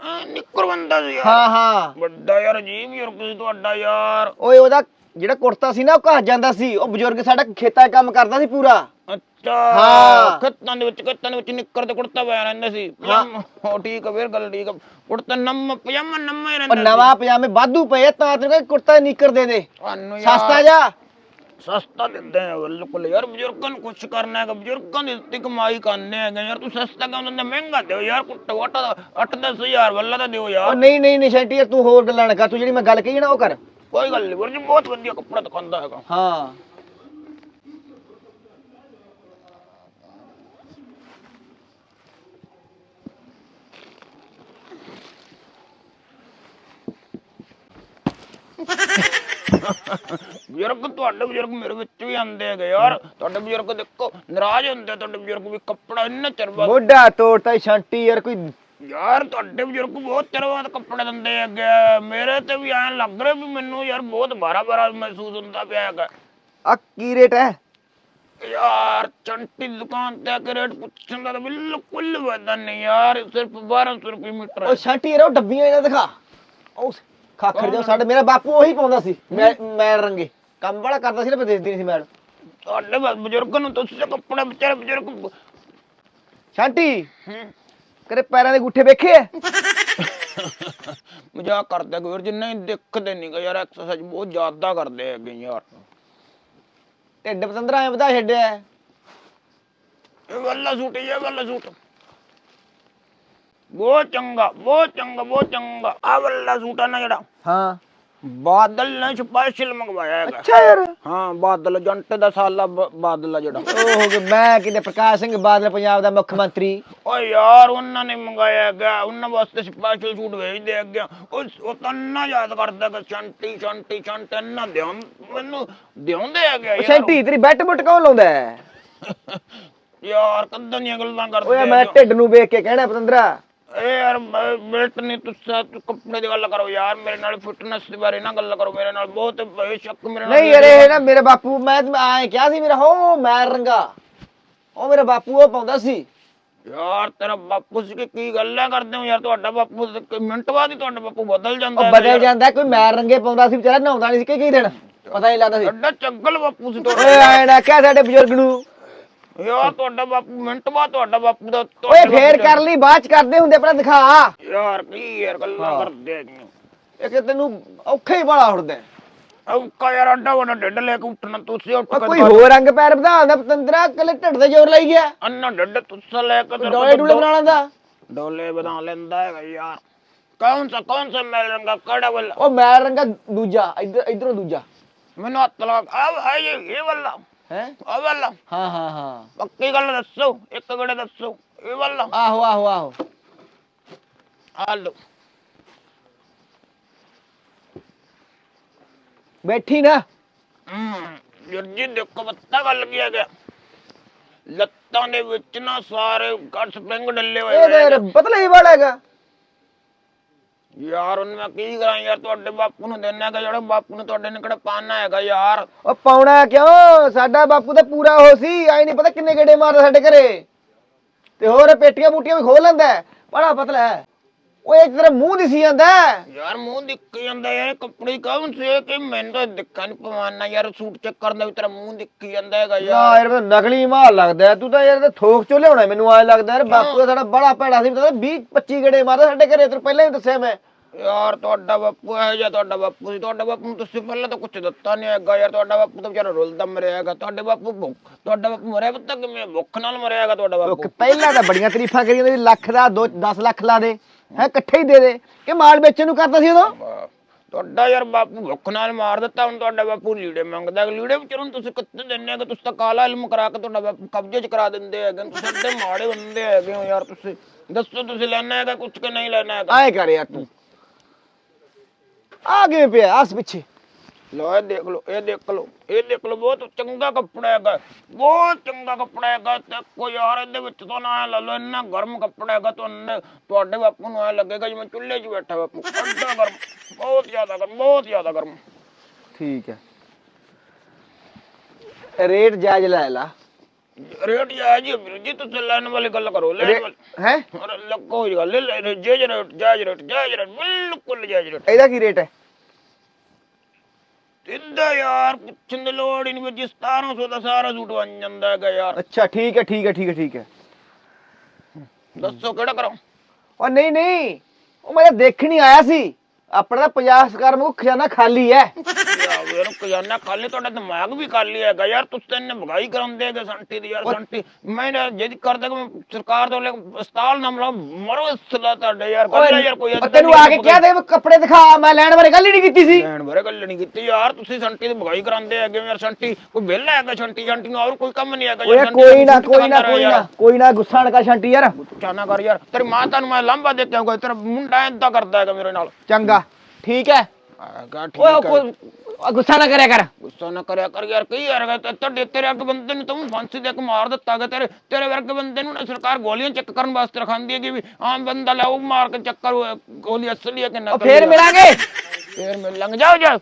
Speaker 1: ਹਾਂ, ਨਿੱਕਰ ਬੰਦਾ ਸੀ ਯਾਰ।
Speaker 3: ਹਾਂ ਹਾਂ।
Speaker 1: ਵੱਡਾ ਯਾਰ ਅਜੀਬ ਬਜ਼ੁਰਗ ਸੀ ਤੁਹਾਡਾ ਯਾਰ।
Speaker 3: ਓਏ ਉਹਦਾ ਜਿਹੜਾ ਕੁੜਤਾ ਸੀ ਨਾ ਉਹ ਘਰ ਜਾਂਦਾ ਸੀ। ਉਹ ਬਜ਼ੁਰਗ ਸਾਡਾ ਖੇਤਾਂ 'ਚ ਕੰਮ ਕਰਦਾ ਸੀ ਪੂਰਾ।
Speaker 1: ਅੱਛਾ
Speaker 3: ਹਾਂ।
Speaker 1: ਖੱਤਾਂ ਦੇ ਵਿੱਚ ਖੱਤਾਂ ਦੇ ਵਿੱਚ ਨਿੱਕਰ ਤੇ ਕੁੜਤਾ ਪਾਇਆ ਰਹਿੰਦਾ ਸੀ। ਪਜਾਮਾ ਉਹ ਠੀਕ ਆ ਫੇਰ ਗੱਲ ਠੀਕ ਆ। ਕੁੜਤਾ ਨੰਮ ਪਜਾਮਾ ਨੰਮਾ ਹੀ
Speaker 3: ਉਹ
Speaker 1: ਰਹਿੰਦਾ ਸੀ।
Speaker 3: ਨਵਾਂ ਪਜਾਮੇ ਵਾਧੂ ਪਏ ਆ, ਤਾਂ ਤੈਨੂੰ ਕਹਿੰਦਾ ਕੁੜਤਾ ਨੀਕਰ ਦੇ ਦੇ।
Speaker 1: ਤੁਹਾਨੂੰ ਯਾਰ
Speaker 3: ਸਸਤਾ ਜਾ।
Speaker 1: ਸਸਤਾ ਦਿੰਦੇ ਆ ਬਿਲਕੁਲ ਯਾਰ। ਬਜ਼ੁਰਗਾਂ ਨੂੰ ਖੁਸ਼ ਕਰਨਾ ਹੈਗਾ ਬਜ਼ੁਰਗਾਂ ਦੀ ਦਿੱਤੀ ਕਮਾਈ ਕਰਨੇ ਹੈਗੇ ਯਾਰ ਤੂੰ ਸਸਤਾ ਕਿਉਂ ਦਿੰਦਾ? ਮਹਿੰਗਾ ਦਿਓ ਯਾਰ ਘੱਟੋ ਘੱਟ 8-10 ਹਜ਼ਾਰ ਵੱਲਾ ਤਾਂ ਦਿਓ
Speaker 3: ਉਹ
Speaker 1: ਯਾਰ
Speaker 3: ਨਹੀਂ ਨਹੀਂ ਨਹੀਂ ਸ਼ੈਂਟੀ ਯਾਰ ਤੂੰ ਹੋਰ ਗੱਲਾਂ ਨਾ ਕਰ। ਤੂੰ ਜਿਹੜੀ ਮੈਂ ਗੱਲ ਕਹੀ ਨਾ ਉਹ ਕਰ।
Speaker 1: ਕੋਈ ਗੱਲ ਨਹੀਂ ਵੀਰ ਜੀ ਬਹੁਤ ਵਧੀਆ ਕੱਪੜਾ ਦਿਖਾਉਂਦਾ ਹੈਗਾ
Speaker 3: ਹਾਂ
Speaker 1: ਬਜ਼ੁਰਗ ਤੁਹਾਡੇ ਬਜ਼ੁਰਗ ਮੇਰੇ ਵਿੱਚ ਵੀ ਆਉਂਦੇ ਹੈਗੇ ਯਾਰ ਤੁਹਾਡੇ ਬਜ਼ੁਰਗ ਦੇਖੋ ਨਾਰਾਜ਼ ਹੁੰਦੇ ਆ, ਤੁਹਾਡੇ ਬਜ਼ੁਰਗ ਵੀ ਕੱਪੜਾ ਇੰਨਾ ਚਿਰ ਬਾਅਦ
Speaker 3: ਮੋਢਾ ਤੋੜਤਾ ਈ ਸ਼ਾਂਟੀ ਯਾਰ ਕੋਈ
Speaker 1: ਯਾਰ ਤੁਹਾਡੇ ਬਜ਼ੁਰਗ ਬਹੁਤ ਚਿਰ ਬਾਅਦ ਕੱਪੜੇ ਦਿੰਦੇ ਹੈਗੇ ਮੇਰੇ ਤੇ ਵੀ ਐਂ ਲੱਗ ਰਿਹਾ ਵੀ ਮੈਨੂੰ ਯਾਰ ਬਹੁਤ ਬਾਰਾ ਬਾਰਾ ਮਹਿਸੂਸ ਹੁੰਦਾ ਪਿਆ ਹੈਗਾ।
Speaker 3: ਆ ਕੀ ਰੇਟ ਹੈ?
Speaker 1: ਯਾਰ ਚੰਟੀ ਦੀ ਦੁਕਾਨ ਤੇ ਆ ਕੇ ਰੇਟ ਪੁੱਛਣ ਦਾ ਤਾਂ ਬਿਲਕੁਲ ਵਾਦਾ ਨਹੀਂ ਯਾਰ ਸਿਰਫ 1200 ਰੁਪਏ ਮੀਟਰ ਹੈ।
Speaker 3: ਉਹ ਰੋ ਡੱਬੀਆਂ ਇਹਨਾਂ ਦਿਖਾ। ਉਹ ਖਾਖਰ ਜੋ ਸਾਡੇ ਮੇਰਾ ਬਾਪੂ ਉਹੀ ਪਾਉਂਦਾ ਸੀ। ਮੈਂ ਮੈਂ ਰੰਗੇ। ਕੰਮ ਬੜਾ ਕਰਦਾ ਸੀ ਨਾ ਮੈਂ ਦੇਖਦੀ ਨਹੀਂ ਸੀ ਮੈਲ
Speaker 1: ਤੁਹਾਡੇ ਬਜ਼ੁਰਗਾਂ ਨੂੰ ਤੁਸੀਂ ਤਾਂ ਕੱਪੜੇ ਵਿਚਾਰੇ ਬਜ਼ੁਰਗ
Speaker 3: ਸ਼ਾਂਟੀ!
Speaker 1: ਹੂੰ।
Speaker 3: ਕਰੇ ਪੈਰਾਂ ਦੇ ਗੁੱਠੇ ਵੇਖੇ ਐ? (laughs)
Speaker 1: ਮਜ਼ਾਕ ਕਰਦੇ ਕੋਈ ਜੀ ਨਹੀਂ ਦੇਖਦੇ ਨਹੀਂ ਗਾ ਯਾਰ ਐਕਸਰਸਾਈਜ਼ ਬਹੁਤ ਜ਼ਿਆਦਾ ਕਰਦੇ ਹੈਗੇ ਯਾਰ।
Speaker 3: ਢਿੱਡ ਪਤੰਦਰਾ ਐ ਵਧਾ ਛੱਡਿਆ ਹੈ।
Speaker 1: ਇਹ ਵਾਲਾ ਸੂਟ ਹੀ ਇਹ ਵਾਲਾ ਸੂਟ ਬਹੁਤ ਚੰਗਾ ਬਹੁਤ ਚੰਗਾ ਬਹੁਤ ਚੰਗਾ। ਆ ਵਾਲਾ ਸੂਟ ਆ ਨਾ ਜਿਹੜਾ।
Speaker 3: ਹਾਂ।
Speaker 1: ਬਾਦਲ ਨੇ ਸਪੈਸ਼ਲ ਮੰਗਵਾਇਆ ਹੈਗਾ।
Speaker 3: ਅੱਛਾ ਯਾਰ।
Speaker 1: ਹਾਂ ਬਾਦਲ ਜੰਟ ਦਾ ਸਾਲਾ ਬ- ਬਾਦਲ ਆ ਜਿਹੜਾ।
Speaker 3: ਉਹ ਹੋ ਗਿਆ ਮੈਂ ਕਿਤੇ ਪ੍ਰਕਾਸ਼ ਸਿੰਘ ਬਾਦਲ ਪੰਜਾਬ ਦਾ ਮੁੱਖ ਮੰਤਰੀ।
Speaker 1: ਓ ਯਾਰ ਉਹਨਾਂ ਨੇ ਮੰਗਾਇਆ ਹੈਗਾ। ਉਹਨਾਂ ਵਾਸਤੇ ਸਪੈਸ਼ਲ ਸੂਟ ਹੈਗੇ ਆ। ਉਹ ਉਹ ਤਾਂ ਨਾ ਯਾਦ ਕਰਦਾ ਕਿ ਸ਼ੰਟੀ ਸ਼ੰਟੀ ਸ਼ੰਟ ਨਾ ਦਿਉਂ ਮੈਨੂੰ ਦਿਉਂਦੇ ਹੈਗੇ ਯਾਰ।
Speaker 3: ਸ਼ਾਂਟੀ ਤੇਰੀ ਬੈਟ ਬੁੱਟ ਕੌਣ ਲਾਉਂਦਾ ਹੈ?
Speaker 1: ਯਾਰ ਕਦਾਂ ਦੀਆਂ ਗੱਲਾਂ ਕਰਦੇ
Speaker 3: ਓਏ ਮੈਂ
Speaker 1: ਹੈਗੇ।
Speaker 3: ਢਿੱਡ ਨੂੰ ਵੇਖ ਕੇ ਕਹਿਣਾ ਪਤੰਦਰਾ।
Speaker 1: ਏ ਯਾਰ ਬੇਟ ਨਹੀਂ ਤੁਸੀਂ ਤੂੰ ਕੱਪੜੇ ਦੀ ਗੱਲ ਕਰੋ ਯਾਰ ਮੇਰੇ ਨਾਲ ਫਿਟਨੈਸ ਦੇ ਬਾਰੇ ਨਾ ਗੱਲ ਕਰੋ ਮੇਰੇ ਨਾਲ ਬਹੁਤ ਬੇਸ਼ੱਕ ਮੇਰੇ ਨਾਲ
Speaker 3: ਨਹੀਂ ਯਾਰ ਇਹ ਨਾ ਮੇਰੇ ਬਾਪੂ ਮੈਂ ਆਏ ਕਿਹਾ ਸੀ ਮੇਰਾ ਹੋ ਮੈਂ ਰੰਗਾ। ਉਹ ਮੇਰਾ ਬਾਪੂ ਉਹ ਪਾਉਂਦਾ ਸੀ।
Speaker 1: ਯਾਰ ਤੇਰਾ ਬਾਪੂ ਸੀ ਕਿ ਗੱਲਾਂ ਕਰਦੇ ਹੋ ਯਾਰ? ਤੁਹਾਡਾ ਬਾਪੂ ਮਿੰਟ ਬਾਅਦ ਹੀ ਤੁਹਾਡਾ ਬਾਪੂ ਬਦਲ ਜਾਂਦਾ
Speaker 3: ਉਹ
Speaker 1: ਹੈਗਾ
Speaker 3: ਬਦਲ। ਜਾਂਦਾ ਕੋਈ ਮੈਂ ਰੰਗੇ ਪਾਉਂਦਾ ਸੀ ਵਿਚਾਰਾ ਨਹਾਉਂਦਾ ਨਹੀਂ ਸੀ ਕਿ ਕੀ ਦਿਨ? ਪਤਾ ਨਹੀਂ ਲੱਗਦਾ ਸੀ।
Speaker 1: ਐਡਾ ਚੰਗਲ ਬਾਪੂ ਸੀ
Speaker 3: ਓਏ
Speaker 1: ਤੁਹਾਡਾ।
Speaker 3: ਆਏ ਨਾ ਕਹਿ ਸਾਡੇ ਬਜ਼ੁਰਗ ਨੂੰ।
Speaker 1: ਯਾਰ ਤੁਹਾਡਾ ਬਾਪੂ ਮਿੰਟ ਬਾਅਦ ਤੁਹਾਡਾ ਬਾਪੂ ਦਾ
Speaker 3: ਓਏ
Speaker 1: ਤੁਹਾਡੇ
Speaker 3: ਫੇਰ ਕਰ ਲਈ ਬਾਅਦ ਚ ਕਰਦੇ ਹੁੰਦੇ ਆਪਣਾ ਦਿਖਾ।
Speaker 1: ਯਾਰ ਕੀ ਯਾਰ ਗੱਲਾਂ ਕਰਦੇ ਹੈਗੇ
Speaker 3: ਇਹ ਤੈਨੂੰ ਔਖਾ ਹੀ ਬੜਾ ਹੁੜਦਾ
Speaker 1: ਔਕਾ ਯਾਰ ਅੱਡਾ ਵਣਾ ਢਿੱਡ ਲੈ ਕੇ ਉੱਠਣਾ ਤੁਸੀਂ ਉੱਠ ਕੇ
Speaker 3: ਕੋਈ ਹੋਰ ਰੰਗ ਪੈਰ ਵਧਾਉਂਦਾ ਪਤੰਦਰਾ ਕੱਲੇ ਢਿੱਡ ਤੇ ਜ਼ੋਰ ਲਈ ਗਿਆ।
Speaker 1: ਅੰਨਾ ਢਿੱਡ ਤੁੱਸਾ ਲੈ ਕੇ ਤੇਰੇ
Speaker 3: ਡੋਲੇ ਬਣਾ ਲੈਂਦਾ?
Speaker 1: ਡੋਲੇ ਬਣਾ ਲੈਂਦਾ ਹੈਗਾ ਯਾਰ। ਕੌਣ ਸਾ ਕੌਣ ਸਾ ਮੈਲ ਰੰਗਾ ਕਿਹੜਾ ਵਾਲਾ?
Speaker 3: ਉਹ ਮੈਂ ਰੰਗਾ ਦੂਜਾ ਇੱਧਰ ਇਧਰੋਂ ਦੂਜਾ।
Speaker 1: ਮੈਨੂੰ ਹੱਥ ਲਗਾ ਆ ਇਹ ਇਹ ਵਾਲਾ
Speaker 3: ਹੈ?
Speaker 1: ਆ ਵਾਲਾ
Speaker 3: ਹਾਂ ਹਾਂ ਹਾਂ।
Speaker 1: ਪੱਕੀ ਗੱਲ ਦੱਸੋ ਇੱਕ ਗੜੇ ਦੱਸੋ। ਇਹ ਵਾਲਾ
Speaker 3: ਆਹੋ ਆਹੋ ਆਹੋ।
Speaker 1: ਆ ਲੋ
Speaker 3: ਬੈਠੀ ਨਾ।
Speaker 1: ਜੀ ਦੇਖੋ ਬੱਤਾ ਗੱਲ ਕੀ ਹੈਗਾ। ਲੱਤਾਂ ਦੇ ਵਿੱਚ ਨਾ ਸਾਰੇ ਕੱਟ ਸਪਰਿੰਗ ਡੱਲੇ ਹੋਏ
Speaker 3: ਇਹ
Speaker 1: ਹੋਏ
Speaker 3: ਤੇ
Speaker 1: ਹੈਗੇ।
Speaker 3: ਯਾਰ
Speaker 1: ਉਹਨੂੰ ਮੈਂ ਕੀ ਕਰਾਂ ਯਾਰ ਤੁਹਾਡੇ ਬਾਪੂ ਨੂੰ ਦੇਣਾ ਹੈਗਾ ਜਿਹੜਾ ਬਾਪੂ ਨੇ ਤੁਹਾਡੇ ਨੇ ਕਿਹੜਾ ਪਾਣਾ ਹੈਗਾ ਯਾਰ।
Speaker 3: ਉਹ ਪਾਉਣਾ ਕਿਉਂ? ਸਾਡਾ ਬਾਪੂ ਤਾਂ ਪੂਰਾ ਹੋ ਸੀ ਆਈ ਨਹੀਂ ਪਤਾ ਕਿੰਨੇ ਗੇੜੇ ਮਾਰਦਾ ਸਾਡੇ ਘਰੇ। ਤੇ ਹੋਰ ਪੇਟੀਆਂ ਬੂਟੀਆਂ ਵੀ ਖੋਲ ਲੈਂਦਾ। ਬੜਾ ਪਤਲਾ ਹੈ। ਉਹ ਇੱਕ ਤਰ੍ਹਾਂ ਮੂੰਹ ਦਿਸੀ ਜਾਂਦਾ।
Speaker 1: ਯਾਰ ਮੂੰਹ ਦਿੱਕੀ ਜਾਂਦਾ ਯਾਰ ਕੱਪੜੇ ਕੌਣ ਸੇ ਕਿ ਮੈਨੂੰ ਤਾਂ ਦਿੱਕਾ ਨਹੀਂ ਪਵਾਨਾ ਯਾਰ ਸੂਟ ਚੈੱਕ ਕਰਨ ਦਾ ਵੀ ਤੇਰਾ ਮੂੰਹ ਦਿੱਕੀ ਜਾਂਦਾ ਹੈਗਾ
Speaker 3: ਯਾਰ।
Speaker 1: ਯਾਰ
Speaker 3: ਮੈਨੂੰ ਨਕਲੀ ਮਾਲ ਲੱਗਦਾ। ਤੂੰ ਤਾਂ ਯਾਰ ਥੋਕ ਚੋਂ ਲਿਆਉਣਾ ਮੈਨੂੰ ਆਏ ਲੱਗਦਾ ਯਾਰ ਬਾਪੂ ਦਾ ਸਾਡਾ ਬੜਾ ਭੈੜਾ ਸੀ ਪਤਾ 20 25 ਗੇੜੇ ਮਾਰਦਾ ਸਾਡੇ ਘਰੇ ਤੈਨੂੰ ਪਹਿਲਾਂ ਹੀ ਦੱਸਿਆ ਮੈਂ।
Speaker 1: ਯਾਰ ਤੁਹਾਡਾ ਬਾਪੂ ਇਹ ਜਿਹਾ ਤੁਹਾਡਾ ਬਾਪੂ ਸੀ। ਤੁਹਾਡਾ ਬਾਪੂ ਨੂੰ ਤੁਸੀਂ ਪਹਿਲਾਂ ਤਾਂ ਕੁਝ ਦਿੱਤਾ ਨਹੀਂ ਹੈਗਾ ਯਾਰ। ਤੁਹਾਡਾ ਬਾਪੂ ਤਾਂ ਵਿਚਾਰਾ ਰੁਲਦਾ ਮਰਿਆ ਹੈਗਾ। ਤੁਹਾਡੇ ਬਾਪੂ ਭੁੱਖ ਤੁਹਾਡਾ ਬਾਪੂ ਮਰਿਆ ਪਤਾ ਕਿਵੇਂ? ਭੁੱਖ ਨਾਲ ਮਰਿਆ ਹੈਗਾ ਤੁਹਾਡਾ ਬਾਪੂ।
Speaker 3: ਪਹਿਲਾਂ ਤਾਂ ਬੜੀਆਂ ਤਾਰੀਫਾਂ ਕਰੀਆਂ ਨੇ ਵੀ ਲੱਖ ਦਾ 2 10 ਲੱਖ ਲਾ ਦੇ। ਹੈ ਇਕੱਠੇ ਹੀ ਦੇ ਦੇ। ਕਿ ਮਾਲ ਵੇਚਣ ਨੂੰ ਕਰਦਾ ਸੀ ਉਦੋਂ।
Speaker 1: ਤੁਹਾਡਾ ਯਾਰ ਬਾਪੂ ਭੁੱਖ ਨਾਲ ਮਾਰ ਦਿੱਤਾ। ਹੁਣ ਤੁਹਾਡਾ ਬਾਪੂ ਲੀੜੇ ਮੰਗਦਾ ਹੈ। ਲੀੜੇ ਵਿਚਾਰ ਨੂੰ ਤੁਸੀਂ ਕਿੱਥੇ ਦਿੰਨੇ ਹੈਗੇ? ਤੁਸੀਂ ਤਾਂ ਕਾਲਾ ਇਲਮ ਕਰਾ ਕੇ ਤੁਹਾਡਾ ਬਾਪੂ ਕਬਜ਼ੇ 'ਚ ਕਰਾ ਦਿੰਦੇ ਹੈਗੇ। ਤੁਸੀਂ ਅੱਡੇ ਮਾੜੇ ਬੰਦੇ ਹੈਗੇ ਹੋ ਯਾਰ। ਤੁਸੀਂ ਦੱਸੋ ਤੁਸੀਂ ਲੈਣਾ ਹੈਗਾ ਕੁਝ ਕਿ ਨਹੀਂ ਲੈਣਾ ਹੈਗਾ?
Speaker 3: ਆਏ ਕਰ ਯਾਰ ਤੂੰ। ਆ ਕਿਵੇਂ ਪਿਆ ਆਸ ਪਿੱਛੇ
Speaker 1: ਲੋ ਇਹ ਦੇਖ ਲਓ ਇਹ ਦੇਖ ਲਓ ਇਹ ਦੇਖ ਲਓ ਬਹੁਤ ਚੰਗਾ ਕੱਪੜਾ ਹੈਗਾ ਬਹੁਤ ਚੰਗਾ ਕੱਪੜਾ ਹੈਗਾ ਤੇ ਕੋਈ ਯਾਰ ਇਹਦੇ ਵਿੱਚ ਤਾਂ ਨਾ ਲੈ ਲਓ ਇੰਨਾ ਗਰਮ ਕੱਪੜਾ ਹੈਗਾ ਤੁਹਾਨੂੰ ਤੁਹਾਡੇ ਬਾਪੂ ਨੂੰ ਐ ਲੱਗੇਗਾ ਜਿਵੇਂ ਚੁੱਲ੍ਹੇ 'ਚ ਬੈਠਾ ਬਾਪੂ ਅੱਡਾ ਗਰਮ ਬਹੁਤ ਜ਼ਿਆਦਾ ਗਰਮ ਬਹੁਤ ਜ਼ਿਆਦਾ ਗਰਮ
Speaker 3: ਠੀਕ ਹੈ ਰੇਟ ਜਾਇਜ਼ ਲੈ ਲਾ
Speaker 1: ਰੇਟ ਜਾਇਜ਼ ਹੀ ਹੈ ਵੀਰ ਜੀ ਤੁਸੀਂ ਲੈਣ ਵਾਲੀ ਗੱਲ ਕਰੋ ਲੈਣ ਵਾਲੀ।
Speaker 3: ਹੈ?
Speaker 1: ਅਰੇ ਲੱਗੋ ਹੀ ਗੱਲ ਲੈ ਲੈ ਜਾਇਜ਼ ਰੇਟ ਜਾਇਜ਼ ਰੇਟ ਜਾਇਜ਼ ਰੇਟ ਬਿਲਕੁਲ ਜਾਇਜ਼ ਰੇਟ।
Speaker 3: ਇਹਦਾ ਕੀ ਰੇਟ ਹੈ?
Speaker 1: ਇੱਦਾਂ ਯਾਰ ਪੁੱਛਣ ਦੀ ਲੋੜ ਹੀ ਨਹੀਂ ਵੀਰ ਜੀ 1700 ਦਾ ਸਾਰਾ ਸੂਟ ਬਣ ਜਾਂਦਾ ਹੈਗਾ ਯਾਰ।
Speaker 3: ਅੱਛਾ ਠੀਕ ਹੈ ਠੀਕ ਹੈ ਠੀਕ ਹੈ ਠੀਕ ਹੈ।
Speaker 1: ਦੱਸੋ ਕਿਹੜਾ ਕਰਾਂ?
Speaker 3: ਉਹ ਨਹੀਂ ਨਹੀਂ ਉਹ ਮੈਂ ਦੇਖਣ ਹੀ ਆਇਆ ਸੀ। ਆਪਣਾ ਤਾਂ 50 ਸਰਕਾਰ ਮੁਖ ਖਜ਼ਾਨਾ ਖਾਲੀ ਹੈ।
Speaker 1: ਯਾਰ ਖਜ਼ਾਨਾ ਖਾਲੀ ਤੁਹਾਡਾ ਦਿਮਾਗ ਵੀ ਖਾਲੀ ਹੈਗਾ ਯਾਰ ਤੁਸੀਂ ਤਾਂ ਇੰਨੇ ਭਗਾਈ ਕਰਾਉਂਦੇ ਹੈਗੇ ਸੰਟੀ ਦੀ ਯਾਰ ਸੰਟੀ। ਮੈਂ ਨਾ ਜਿੱਦ ਕਰਦਾ ਕਿ ਮੈਂ ਸਰਕਾਰ ਤੋਂ ਲੈ ਕੇ ਹਸਪਤਾਲ ਨਾ ਮਲਾ ਮਰੋ ਸਲਾ ਤੁਹਾਡੇ ਯਾਰ ਕੱਲਾ ਯਾਰ ਕੋਈ
Speaker 3: ਉਹ
Speaker 1: ਏਦਾਂ
Speaker 3: ਤੈਨੂੰ
Speaker 1: ਦੀ
Speaker 3: ਆ ਕੇ ਕਿਹਾ ਵੀ ਕੱਪੜੇ ਦਿਖਾ ਮੈਂ ਲੈਣ ਬਾਰੇ ਗੱਲ ਹੀ ਨਹੀਂ ਕੀਤੀ ਸੀ।
Speaker 1: ਲੈਣ ਬਾਰੇ ਗੱਲ ਨਹੀਂ ਕੀਤੀ ਯਾਰ ਤੁਸੀਂ ਸੰਟੀ ਦੀ ਭਗਾਈ ਕਰਾਉਂਦੇ ਹੈਗੇ ਯਾਰ ਸੰਟੀ। ਕੋਈ ਵਿਹਲਾ ਹੈਗਾ ਸੰਟੀ ਸੰਟੀ ਨੂੰ ਹੋਰ ਕੋਈ ਕੰਮ ਨਹੀਂ ਹੈਗਾ
Speaker 3: ਓਏ ਕੋਈ
Speaker 1: ਦਾ
Speaker 3: ਨਾ ਕੋਈ ਨਾ ਕੋਈ ਨਾ ਕੋਈ ਨਾ ਗੁੱਸਾ ਨਾ ਕਰ ਸ਼ਾਂਟੀ ਯਾਰ।
Speaker 1: ਚਾਨਾ ਕਰ ਯਾਰ ਤੇਰੀ ਮਾਤਾ ਨੂੰ ਮੈਂ ਲਾਂਬਾ ਦੇ ਕੇ ਆਊਗਾ ਤੇਰਾ ਮੁੰਡਾ ਏਦਾਂ ਕਰਦਾ ਹੈਗਾ ਮੇਰੇ ਨਾਲ।
Speaker 3: ਚੰਗਾ ਠੀਕ ਹੈ।
Speaker 1: ਆਗਾ ਠੀਕ
Speaker 3: ਓਏ
Speaker 1: ਹੈ।
Speaker 3: ਕੋ- ਗੁੱਸਾ ਨਾ ਕਰਿਆ ਕਰ।
Speaker 1: ਗੁੱਸਾ ਨਾ ਕਰਿਆ ਕਰ ਯਾਰ ਕਈ ਯਾਰ ਤੇ ਤੁਹਾਡੇ ਤੇਰੇ ਅੱਗੇ ਬੰਦੇ ਨੂੰ ਤੂੰ ਫਾਂਸੀ ਦੇ ਕੇ ਮਾਰ ਦਿੱਤਾ ਗਿਆ ਤੇਰੇ ਤੇਰੇ ਵਰਗੇ ਬੰਦੇ ਨੂੰ ਨਾ ਸਰਕਾਰ ਗੋਲੀਆਂ ਚੈੱਕ ਕਰਨ ਵਾਸਤੇ ਰਖਾਂਦੀ ਹੈ ਕਿ ਵੀ ਆਮ ਬੰਦਾ ਲਾਓ ਮਾਰ ਕੇ ਚੱਕਰ ਗੋਲੀ ਅਸਲੀ ਹੈ ਕਿ
Speaker 3: ਉਹ
Speaker 1: ਨਕਲੀ
Speaker 3: ਫੇਰ। ਮਿਲਾਂਗੇ।
Speaker 1: ਫੇਰ ਮਿਲ ਲੰਘ ਜਾਓ ਜਾ।